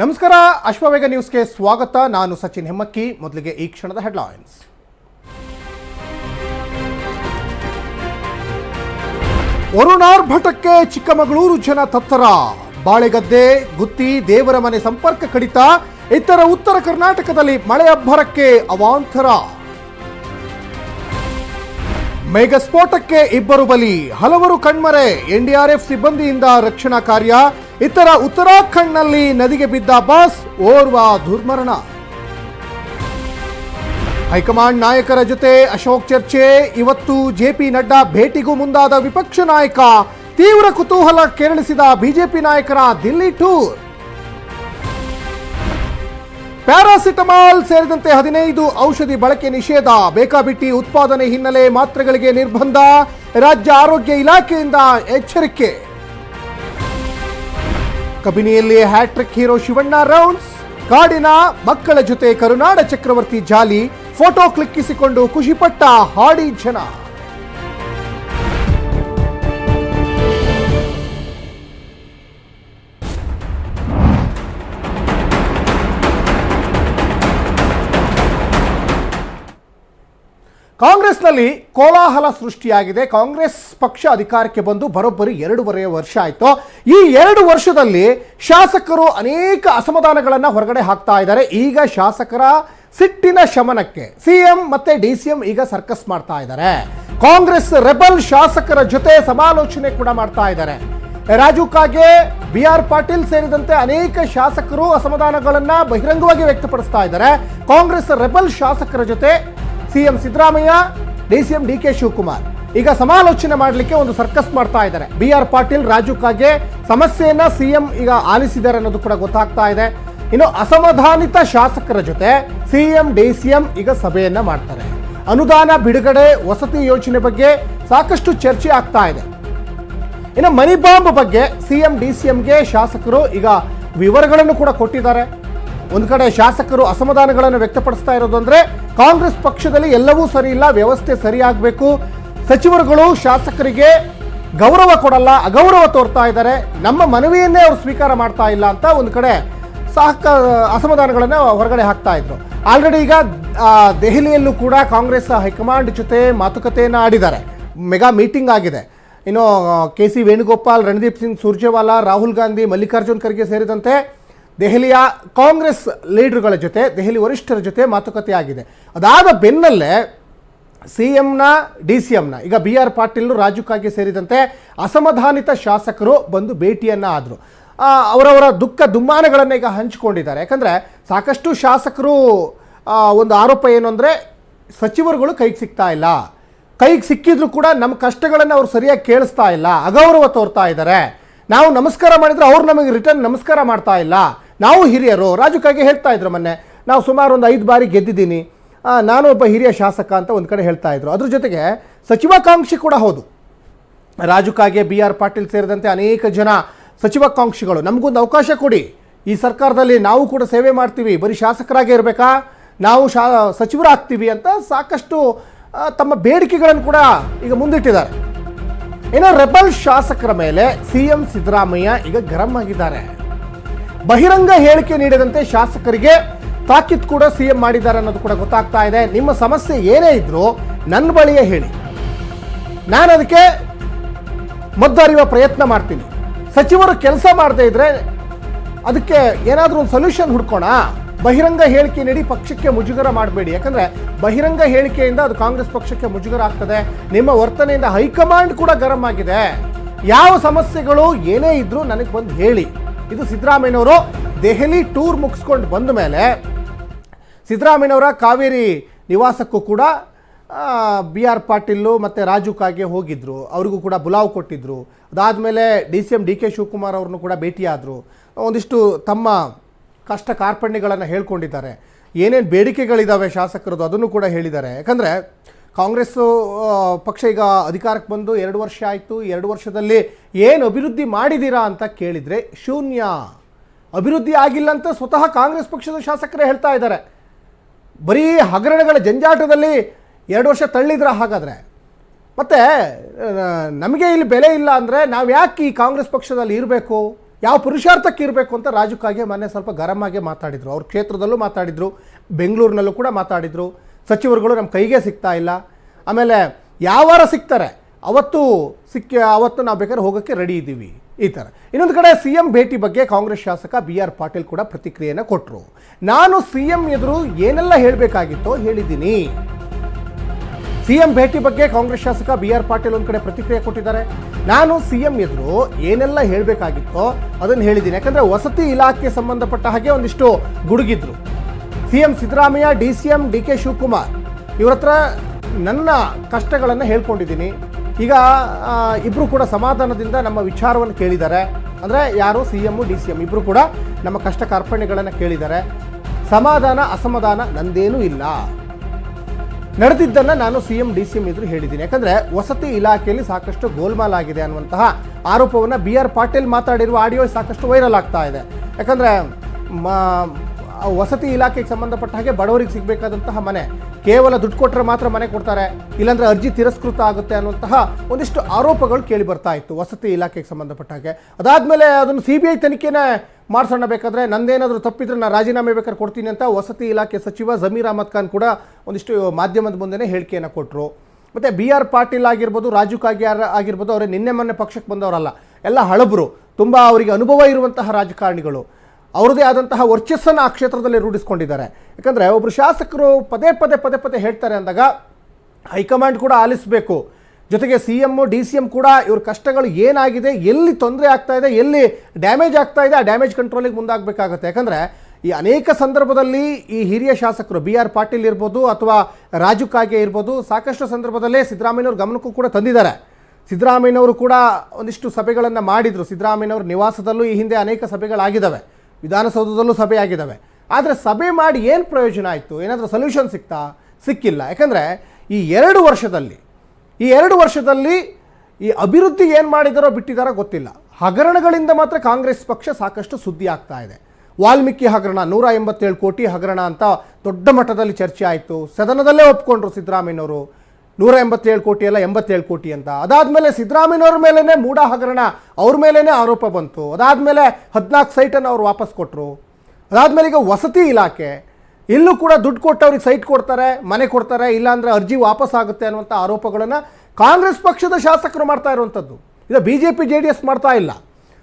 ನಮಸ್ಕಾರ ಅಶ್ವವೇಗ ನ್ಯೂಸ್ಗೆ ಸ್ವಾಗತ. ನಾನು ಸಚಿನ್ ಹೆಮ್ಮಕ್ಕಿ. ಮೊದಲಿಗೆ ಈ ಕ್ಷಣದ ಹೆಡ್ಲೈನ್ಸ್. ವರುಣಾರ್ಭಟಕ್ಕೆ ಚಿಕ್ಕಮಗಳೂರು ಜನ ತತ್ತರ. ಬಾಳೆಗದ್ದೆ, ಗುತ್ತಿ ದೇವರ ಮನೆ ಸಂಪರ್ಕ ಕಡಿತ, ಇತರ ಉತ್ತರ ಕರ್ನಾಟಕದಲ್ಲಿ ಮಳೆ ಅಬ್ಬರಕ್ಕೆ ಅವಾಂತರ. ಮೇಘ ಸ್ಫೋಟಕ್ಕೆ ಇಬ್ಬರು ಬಲಿ, ಹಲವರು ಕಣ್ಮರೆ, ಎನ್ಡಿಆರ್ಎಫ್ ಸಿಬ್ಬಂದಿಯಿಂದ ರಕ್ಷಣಾ ಕಾರ್ಯ, ಇತರ ಉತ್ತರಾಖಂಡ್ನಲ್ಲಿ ನದಿಗೆ ಬಿದ್ದ ಬಸ್ ಓರ್ವ ದುರ್ಮರಣ. ಹೈಕಮಾಂಡ್ ನಾಯಕರ ಜೊತೆ ಅಶೋಕ್ ಚರ್ಚೆ, ಇವತ್ತು ಜೆಪಿ ನಡ್ಡಾ ಭೇಟಿಗೂ ಮುಂದಾದ ವಿಪಕ್ಷ ನಾಯಕ ತೀವ್ರ ಕುತೂಹಲ ಕೆರಳಿಸಿದ ಬಿಜೆಪಿ ನಾಯಕರ ದಿಲ್ಲಿ ಟೂರ್. ಪ್ಯಾರಾಸಿಟಮಾಲ್ ಸೇರಿದಂತೆ ಹದಿನೈದು ಔಷಧಿ ಬಳಕೆ ನಿಷೇಧ. ಬೇಕಾಬಿಟ್ಟಿ ಉತ್ಪಾದನೆ ಹಿನ್ನೆಲೆ ಮಾತ್ರೆಗಳಿಗೆ ನಿರ್ಬಂಧ. ರಾಜ್ಯ ಆರೋಗ್ಯ ಇಲಾಖೆಯಿಂದ ಎಚ್ಚರಿಕೆ. ಕಬಿನಿಯಲ್ಲಿ ಹ್ಯಾಟ್ರಿಕ್ ಹೀರೋ ಶಿವಣ್ಣ ರೌಂಡ್ಸ್. ಕಾಡಿನ ಮಕ್ಕಳ ಜೊತೆ ಕರುನಾಡ ಚಕ್ರವರ್ತಿ ಜಾಲಿ. ಫೋಟೋ ಕ್ಲಿಕ್ಕಿಸಿಕೊಂಡು ಖುಷಿಪಟ್ಟ ಹಾಡಿ ಜನ. ಕಾಂಗ್ರೆಸ್ನಲ್ಲಿ ಕೋಲಾಹಲ ಸೃಷ್ಟಿಯಾಗಿದೆ. ಕಾಂಗ್ರೆಸ್ ಪಕ್ಷ ಅಧಿಕಾರಕ್ಕೆ ಬಂದು ಬರೋಬ್ಬರಿ ಎರಡೂವರೆ ವರ್ಷ ಆಯಿತು. ಈ ಎರಡು ವರ್ಷದಲ್ಲಿ ಶಾಸಕರು ಅನೇಕ ಅಸಮಾಧಾನಗಳನ್ನು ಹೊರಗಡೆ ಹಾಕ್ತಾ ಇದ್ದಾರೆ. ಈಗ ಶಾಸಕರ ಸಿಟ್ಟಿನ ಶಮನಕ್ಕೆ ಸಿಎಂ ಮತ್ತೆ ಡಿ ಸಿ ಎಂ ಈಗ ಸರ್ಕಸ್ ಮಾಡ್ತಾ ಇದ್ದಾರೆ. ಕಾಂಗ್ರೆಸ್ ರೆಬಲ್ ಶಾಸಕರ ಜೊತೆ ಸಮಾಲೋಚನೆ ಕೂಡ ಮಾಡ್ತಾ ಇದ್ದಾರೆ. ರಾಜು ಕಾಗೆ ಬಿ ಆರ್ ಪಾಟೀಲ್ ಸೇರಿದಂತೆ ಅನೇಕ ಶಾಸಕರು ಅಸಮಾಧಾನಗಳನ್ನ ಬಹಿರಂಗವಾಗಿ ವ್ಯಕ್ತಪಡಿಸ್ತಾ ಇದ್ದಾರೆ. ಕಾಂಗ್ರೆಸ್ ರೆಬಲ್ ಶಾಸಕರ ಜೊತೆ CM Siddaramaiah DCM D K Shivakumar. ಈಗ ಸಮಾಲೋಚನೆ ಮಾಡಲಿಕ್ಕೆ ಒಂದು ಸರ್ಕಸ್ ಮಾಡ್ತಾ ಇದ್ದಾರೆ. ಬಿ ಆರ್ ಪಾಟೀಲ್, ರಾಜು ಕಾಗೆ ಸಮಸ್ಯೆಯನ್ನ ಸಿಎಂ ಈಗ ಆಲಿಸಿದ್ದಾರೆ ಅನ್ನೋದು ಕೂಡ ಗೊತ್ತಾಗ್ತಾ ಇದೆ. ಇನ್ನು ಅಸಮಾಧಾನಿತ ಶಾಸಕರ ಜೊತೆ ಸಿಎಂ, ಡಿ ಸಿ ಎಂ ಈಗ ಸಭೆಯನ್ನ ಮಾಡ್ತಾರೆ. ಅನುದಾನ ಬಿಡುಗಡೆ, ವಸತಿ ಯೋಜನೆ ಬಗ್ಗೆ ಸಾಕಷ್ಟು ಚರ್ಚೆ ಆಗ್ತಾ ಇದೆ. ಇನ್ನು ಮನಿ ಬಾಂಬ್ ಬಗ್ಗೆ ಸಿಎಂ, ಡಿ ಸಿ ಎಂಗೆ ಶಾಸಕರು ಈಗ ವಿವರಗಳನ್ನು ಕೂಡ ಕೊಟ್ಟಿದ್ದಾರೆ. ಒಂದು ಕಡೆ ಶಾಸಕರು ಅಸಮಾಧಾನಗಳನ್ನು ವ್ಯಕ್ತಪಡಿಸ್ತಾ ಇರೋದು ಅಂದರೆ ಕಾಂಗ್ರೆಸ್ ಪಕ್ಷದಲ್ಲಿ ಎಲ್ಲವೂ ಸರಿ ಇಲ್ಲ, ವ್ಯವಸ್ಥೆ ಸರಿಯಾಗಬೇಕು ಸಚಿವರುಗಳು ಶಾಸಕರಿಗೆ ಗೌರವ ಕೊಡಲ್ಲ, ಅಗೌರವ ತೋರ್ತಾ ಇದ್ದಾರೆ. ನಮ್ಮ ಮನವಿಯನ್ನೇ ಅವರು ಸ್ವೀಕಾರ ಮಾಡ್ತಾ ಇಲ್ಲ ಅಂತ ಒಂದು ಕಡೆ ಸಾಕ ಅಸಮಾಧಾನಗಳನ್ನು ಹೊರಗಡೆ ಹಾಕ್ತಾ ಇದ್ರು. ಆಲ್ರೆಡಿ ಈಗ ದೆಹಲಿಯಲ್ಲೂ ಕೂಡ ಕಾಂಗ್ರೆಸ್ ಹೈಕಮಾಂಡ್ ಜೊತೆ ಮಾತುಕತೆಯನ್ನು ಆಡಿದ್ದಾರೆ. ಮೆಗಾ ಮೀಟಿಂಗ್ ಆಗಿದೆ. ಇನ್ನು ಕೆ ಸಿ ವೇಣುಗೋಪಾಲ್, ರಣದೀಪ್ ಸಿಂಗ್ ಸುರ್ಜೇವಾಲಾ, ರಾಹುಲ್ ಗಾಂಧಿ, ಮಲ್ಲಿಕಾರ್ಜುನ್ ಖರ್ಗೆ ಸೇರಿದಂತೆ ದೆಹಲಿಯ ಕಾಂಗ್ರೆಸ್ ಲೀಡರ್ಗಳ ಜೊತೆ, ದೆಹಲಿ ವರಿಷ್ಠರ ಜೊತೆ ಮಾತುಕತೆ ಆಗಿದೆ ಅದಾದ ಬೆನ್ನಲ್ಲೇ ಸಿ ಎಂನ ಡಿ ಸಿ ಎಂನ ಈಗ ಬಿ ಆರ್ ಪಾಟೀಲ್ ರಾಜು ಸೇರಿದಂತೆ ಅಸಮಾಧಾನಿತ ಶಾಸಕರು ಬಂದು ಭೇಟಿಯನ್ನು ಆದರು ಅವರವರ ದುಃಖ ದುಮ್ಮಾನಗಳನ್ನು ಈಗ ಹಂಚಿಕೊಂಡಿದ್ದಾರೆ. ಯಾಕಂದರೆ ಸಾಕಷ್ಟು ಶಾಸಕರು ಒಂದು ಆರೋಪ ಏನು ಅಂದರೆ ಸಚಿವರುಗಳು ಕೈಗೆ ಸಿಗ್ತಾ ಇಲ್ಲ. ಕೈಗೆ ಸಿಕ್ಕಿದ್ರು ಕೂಡ ನಮ್ಮ ಕಷ್ಟಗಳನ್ನು ಅವರು ಸರಿಯಾಗಿ ಕೇಳಿಸ್ತಾ ಇಲ್ಲ. ಅಗೌರವ ತೋರ್ತಾ ಇದ್ದಾರೆ. ನಾವು ನಮಸ್ಕಾರ ಮಾಡಿದರೆ ಅವ್ರು ನಮಗೆ ರಿಟರ್ನ್ ನಮಸ್ಕಾರ ಮಾಡ್ತಾ ಇಲ್ಲ. ನಾವು ಹಿರಿಯರು, ರಾಜು ಕಾಗೆ ಹೇಳ್ತಾ ಇದ್ರು ಮೊನ್ನೆ, ನಾವು ಸುಮಾರು ಒಂದು ಐದು ಬಾರಿ ಗೆದ್ದಿದ್ದೀನಿ. ನಾನು ಒಬ್ಬ ಹಿರಿಯ ಶಾಸಕ ಅಂತ ಒಂದು ಕಡೆ ಹೇಳ್ತಾ ಇದ್ರು. ಅದ್ರ ಜೊತೆಗೆ ಸಚಿವಾಕಾಂಕ್ಷಿ ಕೂಡ ಹೌದು. ರಾಜು ಕಾಗೆ, ಬಿ ಆರ್ ಪಾಟೀಲ್ ಸೇರಿದಂತೆ ಅನೇಕ ಜನ ಸಚಿವಾಕಾಂಕ್ಷಿಗಳು ನಮಗೊಂದು ಅವಕಾಶ ಕೊಡಿ. ಈ ಸರ್ಕಾರದಲ್ಲಿ ನಾವು ಕೂಡ ಸೇವೆ ಮಾಡ್ತೀವಿ. ಬರೀ ಶಾಸಕರಾಗೇ ಇರಬೇಕಾ? ನಾವು ಶಾ, ಸಚಿವರಾಗ್ತೀವಿ ಅಂತ ಸಾಕಷ್ಟು ತಮ್ಮ ಬೇಡಿಕೆಗಳನ್ನು ಕೂಡ ಈಗ ಮುಂದಿಟ್ಟಿದ್ದಾರೆ. ಏನೋ ರೆಬಲ್ ಶಾಸಕರ ಮೇಲೆ ಸಿ ಎಂ ಸಿದ್ದರಾಮಯ್ಯ ಈಗ ಗರಂ ಆಗಿದ್ದಾರೆ. ಬಹಿರಂಗ ಹೇಳಿಕೆ ನೀಡದಂತೆ ಶಾಸಕರಿಗೆ ತಾಕೀತ್ ಕೂಡ ಸಿಎಂ ಮಾಡಿದ್ದಾರೆ ಅನ್ನೋದು ಕೂಡ ಗೊತ್ತಾಗ್ತಾ ಇದೆ. ನಿಮ್ಮ ಸಮಸ್ಯೆ ಏನೇ ಇದ್ರೂ ನನ್ನ ಬಳಿಯೇ ಹೇಳಿ. ನಾನು ಅದಕ್ಕೆ ಮದ್ದರಿಯುವ ಪ್ರಯತ್ನ ಮಾಡ್ತೀನಿ. ಸಚಿವರು ಕೆಲಸ ಮಾಡದೇ ಇದ್ರೆ ಅದಕ್ಕೆ ಏನಾದರೂ ಒಂದು ಸೊಲ್ಯೂಷನ್ ಹುಡ್ಕೋಣ. ಬಹಿರಂಗ ಹೇಳಿಕೆ ನೀಡಿ ಪಕ್ಷಕ್ಕೆ ಮುಜುಗರ ಮಾಡಬೇಡಿ. ಯಾಕಂದರೆ ಬಹಿರಂಗ ಹೇಳಿಕೆಯಿಂದ ಅದು ಕಾಂಗ್ರೆಸ್ ಪಕ್ಷಕ್ಕೆ ಮುಜುಗರ ಆಗ್ತದೆ. ನಿಮ್ಮ ವರ್ತನೆಯಿಂದ ಹೈಕಮಾಂಡ್ ಕೂಡ ಗರಂ ಆಗಿದೆ. ಯಾವ ಸಮಸ್ಯೆಗಳು ಏನೇ ಇದ್ರೂ ನನಗೆ ಬಂದು ಹೇಳಿ. ಇದು ಸಿದ್ದರಾಮಯ್ಯನವರು ದೆಹಲಿ ಟೂರ್ ಮುಗಿಸ್ಕೊಂಡು ಬಂದ ಮೇಲೆ ಸಿದ್ದರಾಮಯ್ಯನವರ ಕಾವೇರಿ ನಿವಾಸಕ್ಕೂ ಕೂಡ ಬಿ ಆರ್ ಪಾಟೀಲು ಮತ್ತು ರಾಜು ಕಾಗೆ ಹೋಗಿದ್ರು. ಅವರಿಗೂ ಕೂಡ ಬುಲಾವ್ ಕೊಟ್ಟಿದ್ರು. ಅದಾದಮೇಲೆ D C M D K Shivakumar ಅವ್ರನ್ನು ಕೂಡ ಭೇಟಿಯಾದರು. ಒಂದಿಷ್ಟು ತಮ್ಮ ಕಷ್ಟ ಕಾರ್ಪಣ್ಯಗಳನ್ನು ಹೇಳ್ಕೊಂಡಿದ್ದಾರೆ. ಏನೇನು ಬೇಡಿಕೆಗಳಿದ್ದಾವೆ ಶಾಸಕರದ್ದು ಅದನ್ನು ಕೂಡ ಹೇಳಿದ್ದಾರೆ. ಯಾಕಂದರೆ ಕಾಂಗ್ರೆಸ್ಸು ಪಕ್ಷ ಈಗ ಅಧಿಕಾರಕ್ಕೆ ಬಂದು ಎರಡು ವರ್ಷ ಆಯಿತು. ಎರಡು ವರ್ಷದಲ್ಲಿ ಏನು ಅಭಿವೃದ್ಧಿ ಮಾಡಿದ್ದೀರಾ ಅಂತ ಕೇಳಿದರೆ ಶೂನ್ಯ. ಅಭಿವೃದ್ಧಿ ಆಗಿಲ್ಲ ಅಂತ ಸ್ವತಃ ಕಾಂಗ್ರೆಸ್ ಪಕ್ಷದ ಶಾಸಕರೇ ಹೇಳ್ತಾ ಇದ್ದಾರೆ. ಬರೀ ಹಗರಣಗಳ ಜಂಜಾಟದಲ್ಲಿ ಎರಡು ವರ್ಷ ತಳ್ಳಿದ್ರ ಹಾಗಾದರೆ? ಮತ್ತು ನಮಗೆ ಇಲ್ಲಿ ಬೆಲೆ ಇಲ್ಲ ಅಂದರೆ ನಾವು ಯಾಕೆ ಈ ಕಾಂಗ್ರೆಸ್ ಪಕ್ಷದಲ್ಲಿ ಇರಬೇಕು? ಯಾವ ಪುರುಷಾರ್ಥಕ್ಕೆ ಇರಬೇಕು ಅಂತ ರಾಜು ಕಾಗೆ ಮೊನ್ನೆ ಸ್ವಲ್ಪ ಗರಂ ಆಗಿ ಮಾತಾಡಿದರು. ಅವ್ರ ಕ್ಷೇತ್ರದಲ್ಲೂ ಮಾತಾಡಿದರು, ಬೆಂಗಳೂರಿನಲ್ಲೂ ಕೂಡ ಮಾತಾಡಿದರು. ಸಚಿವರುಗಳು ನಮ್ಮ ಕೈಗೆ ಸಿಗ್ತಾ ಇಲ್ಲ. ಆಮೇಲೆ ಯಾವಾರ ಸಿಗ್ತಾರೆ, ಅವತ್ತು ಸಿಕ್ಕ, ಅವತ್ತು ನಾವು ಬೇಕಾದ್ರೆ ಹೋಗೋಕ್ಕೆ ರೆಡಿ ಇದ್ದೀವಿ ಈ ಥರ. ಇನ್ನೊಂದು ಕಡೆ ಸಿ ಎಂ ಭೇಟಿ ಬಗ್ಗೆ ಕಾಂಗ್ರೆಸ್ ಶಾಸಕ ಬಿ ಆರ್ ಪಾಟೀಲ್ ಕೂಡ ಪ್ರತಿಕ್ರಿಯೆಯನ್ನು ಕೊಟ್ಟರು ನಾನು ಸಿ ಎಂ ಎದುರು ಏನೆಲ್ಲ ಹೇಳಬೇಕಾಗಿತ್ತೋ ಹೇಳಿದ್ದೀನಿ. ಸಿ ಎಂ ಭೇಟಿ ಬಗ್ಗೆ ಕಾಂಗ್ರೆಸ್ ಶಾಸಕ ಬಿ ಆರ್ ಪಾಟೀಲ್ ಒಂದು ಕಡೆ ಪ್ರತಿಕ್ರಿಯೆ ಕೊಟ್ಟಿದ್ದಾರೆ. ನಾನು ಸಿ ಎಂ ಎದುರು ಏನೆಲ್ಲ ಹೇಳಬೇಕಾಗಿತ್ತೋ ಅದನ್ನು ಹೇಳಿದ್ದೀನಿ. ಯಾಕಂದರೆ ವಸತಿ ಇಲಾಖೆ ಸಂಬಂಧಪಟ್ಟ ಹಾಗೆ ಒಂದಿಷ್ಟು ಗುಡುಗಿದ್ರು. C M Siddaramaiah, D C M, D K Shivakumar ಇವ್ರ ಹತ್ರ ನನ್ನ ಕಷ್ಟಗಳನ್ನು ಹೇಳ್ಕೊಂಡಿದ್ದೀನಿ. ಈಗ ಇಬ್ಬರು ಕೂಡ ಸಮಾಧಾನದಿಂದ ನಮ್ಮ ವಿಚಾರವನ್ನು ಕೇಳಿದ್ದಾರೆ. ಅಂದರೆ ಯಾರು C M D C M ಇಬ್ಬರು ಕೂಡ ನಮ್ಮ ಕಷ್ಟ ಕಾರ್ಪಣ್ಯಗಳನ್ನು ಕೇಳಿದ್ದಾರೆ. ಸಮಾಧಾನ, ಅಸಮಾಧಾನ ನಂದೇನೂ ಇಲ್ಲ. ನಡೆದಿದ್ದನ್ನು ನಾನು C M, D C M ಎದುರು ಹೇಳಿದ್ದೀನಿ. ಯಾಕಂದರೆ ವಸತಿ ಇಲಾಖೆಯಲ್ಲಿ ಸಾಕಷ್ಟು ಗೋಲ್ಮಾಲ್ ಆಗಿದೆ ಅನ್ನುವಂತಹ ಆರೋಪವನ್ನು ಬಿ ಆರ್ ಪಾಟೀಲ್ ಮಾತಾಡಿರುವ ಆಡಿಯೋ ಸಾಕಷ್ಟು ವೈರಲ್ ಆಗ್ತಾ ಇದೆ. ಯಾಕಂದರೆ ವಸತಿ ಇಲಾಖೆಗೆ ಸಂಬಂಧಪಟ್ಟ ಹಾಗೆ ಬಡವರಿಗೆ ಸಿಗಬೇಕಾದಂತಹ ಮನೆ. ಕೇವಲ ದುಡ್ಡು ಕೊಟ್ಟರೆ ಮಾತ್ರ ಮನೆ ಕೊಡ್ತಾರೆ. ಇಲ್ಲಾಂದ್ರೆ ಅರ್ಜಿ ತಿರಸ್ಕೃತ ಆಗುತ್ತೆ ಅನ್ನುವಂತಹ ಒಂದಿಷ್ಟು ಆರೋಪಗಳು ಕೇಳಿ ಬರ್ತಾ ಇತ್ತು ವಸತಿ ಇಲಾಖೆಗೆ ಸಂಬಂಧಪಟ್ಟ ಹಾಗೆ. ಅದಾದಮೇಲೆ ಅದನ್ನು ಸಿ ಬಿ ಐ ತನಿಖೆನೇ ಮಾಡಿಸೋಣ ಬೇಕಾದ್ರೆ ನಂದೇನಾದರೂ ತಪ್ಪಿದ್ರೆ ನಾನು ರಾಜೀನಾಮೆ ಬೇಕಾದ್ರೆ ಕೊಡ್ತೀನಿ ಅಂತ ವಸತಿ ಇಲಾಖೆ ಸಚಿವ ಜಮೀರ್ ಅಹಮದ್ ಖಾನ್ ಕೂಡ ಒಂದಿಷ್ಟು ಮಾಧ್ಯಮದ ಮುಂದೆನೇ ಹೇಳಿಕೆಯನ್ನು ಕೊಟ್ಟರು ಮತ್ತು ಬಿ ಆರ್ ಪಾಟೀಲ್ ಆಗಿರ್ಬೋದು, ರಾಜು ಕಾಗ್ಯಾರ್ ಆಗಿರ್ಬೋದು, ಅವರೇ ನಿನ್ನೆ ಮೊನ್ನೆ ಪಕ್ಷಕ್ಕೆ ಬಂದವರಲ್ಲ. ಎಲ್ಲ ಹಳಬರು. ತುಂಬ ಅವರಿಗೆ ಅನುಭವ ಇರುವಂತಹ ರಾಜಕಾರಣಿಗಳು. ಅವ್ರದ್ದೇ ಆದಂತಹ ವರ್ಚಸ್ಸನ್ನು ಆ ಕ್ಷೇತ್ರದಲ್ಲಿ ರೂಢಿಸ್ಕೊಂಡಿದ್ದಾರೆ. ಯಾಕಂದರೆ ಒಬ್ಬರು ಶಾಸಕರು ಪದೇ ಪದೇ ಪದೇ ಪದೇ ಹೇಳ್ತಾರೆ ಅಂದಾಗ ಹೈಕಮಾಂಡ್ ಕೂಡ ಆಲಿಸಬೇಕು. ಜೊತೆಗೆ C M D C M ಕೂಡ ಇವ್ರ ಕಷ್ಟಗಳು ಏನಾಗಿದೆ, ಎಲ್ಲಿ ತೊಂದರೆ ಆಗ್ತಾ ಇದೆ, ಎಲ್ಲಿ ಡ್ಯಾಮೇಜ್ ಆಗ್ತಾ ಇದೆ, ಆ ಡ್ಯಾಮೇಜ್ ಕಂಟ್ರೋಲಿಗೆ ಮುಂದಾಗಬೇಕಾಗುತ್ತೆ. ಯಾಕಂದರೆ ಈ ಅನೇಕ ಸಂದರ್ಭದಲ್ಲಿ ಈ ಹಿರಿಯ ಶಾಸಕರು ಬಿ ಆರ್ ಪಾಟೀಲ್ ಇರ್ಬೋದು ಅಥವಾ ರಾಜು ಕಾಗೆ ಇರ್ಬೋದು, ಸಾಕಷ್ಟು ಸಂದರ್ಭದಲ್ಲೇ ಸಿದ್ದರಾಮಯ್ಯವ್ರ ಗಮನಕ್ಕೂ ಕೂಡ ತಂದಿದ್ದಾರೆ. ಸಿದ್ದರಾಮಯ್ಯನವರು ಕೂಡ ಒಂದಿಷ್ಟು ಸಭೆಗಳನ್ನು ಮಾಡಿದರು. ಸಿದ್ದರಾಮಯ್ಯನವ್ರ ನಿವಾಸದಲ್ಲೂ ಈ ಹಿಂದೆ ಅನೇಕ ಸಭೆಗಳಾಗಿದ್ದಾವೆ. ವಿಧಾನಸೌಧದಲ್ಲೂ ಸಭೆ ಆಗಿದ್ದಾವೆ. ಆದರೆ ಸಭೆ ಮಾಡಿ ಏನು ಪ್ರಯೋಜನ ಆಯಿತು? ಏನಾದರೂ ಸೊಲ್ಯೂಷನ್ ಸಿಗ್ತಾ ಸಿಕ್ಕಿಲ್ಲ. ಯಾಕಂದರೆ ಈ ಎರಡು ವರ್ಷದಲ್ಲಿ, ಈ ಎರಡು ವರ್ಷದಲ್ಲಿ ಈ ಅಭಿವೃದ್ಧಿ ಏನು ಮಾಡಿದಾರೋ ಬಿಟ್ಟಿದಾರೋ ಗೊತ್ತಿಲ್ಲ. ಹಗರಣಗಳಿಂದ ಮಾತ್ರ ಕಾಂಗ್ರೆಸ್ ಪಕ್ಷ ಸಾಕಷ್ಟು ಸುದ್ದಿ ಆಗ್ತಾ ಇದೆ. ವಾಲ್ಮೀಕಿ ಹಗರಣ, ನೂರ ಎಂಬತ್ತೇಳು ಕೋಟಿ ಹಗರಣ ಅಂತ ದೊಡ್ಡ ಮಟ್ಟದಲ್ಲಿ ಚರ್ಚೆ ಆಯಿತು. ಸದನದಲ್ಲೇ ಒಪ್ಕೊಂಡ್ರು ಸಿದ್ದರಾಮಯ್ಯನವರು. ನೂರ ಎಂಬತ್ತೇಳು ಕೋಟಿ ಅಲ್ಲ ಎಂಬತ್ತೇಳು ಕೋಟಿ ಅಂತ. ಅದಾದಮೇಲೆ ಸಿದ್ದರಾಮಯ್ಯವ್ರ ಮೇಲೇ ಮೂಢ ಹಗರಣ ಅವ್ರ ಮೇಲೇ ಆರೋಪ ಬಂತು. ಅದಾದಮೇಲೆ ಹದಿನಾಲ್ಕು ಸೈಟನ್ನು ಅವ್ರು ವಾಪಸ್ ಕೊಟ್ಟರು ಅದಾದಮೇಲೆ ಈಗ ವಸತಿ ಇಲಾಖೆ, ಇಲ್ಲೂ ಕೂಡ ದುಡ್ಡು ಕೊಟ್ಟವ್ರಿಗೆ ಸೈಟ್ ಕೊಡ್ತಾರೆ, ಮನೆ ಕೊಡ್ತಾರೆ, ಇಲ್ಲಾಂದ್ರೆ ಅರ್ಜಿ ವಾಪಸ್ ಆಗುತ್ತೆ ಅನ್ನುವಂಥ ಆರೋಪಗಳನ್ನು ಕಾಂಗ್ರೆಸ್ ಪಕ್ಷದ ಶಾಸಕರು ಮಾಡ್ತಾ ಇರುವಂಥದ್ದು. ಇದು B J P J D S ಮಾಡ್ತಾ ಇಲ್ಲ.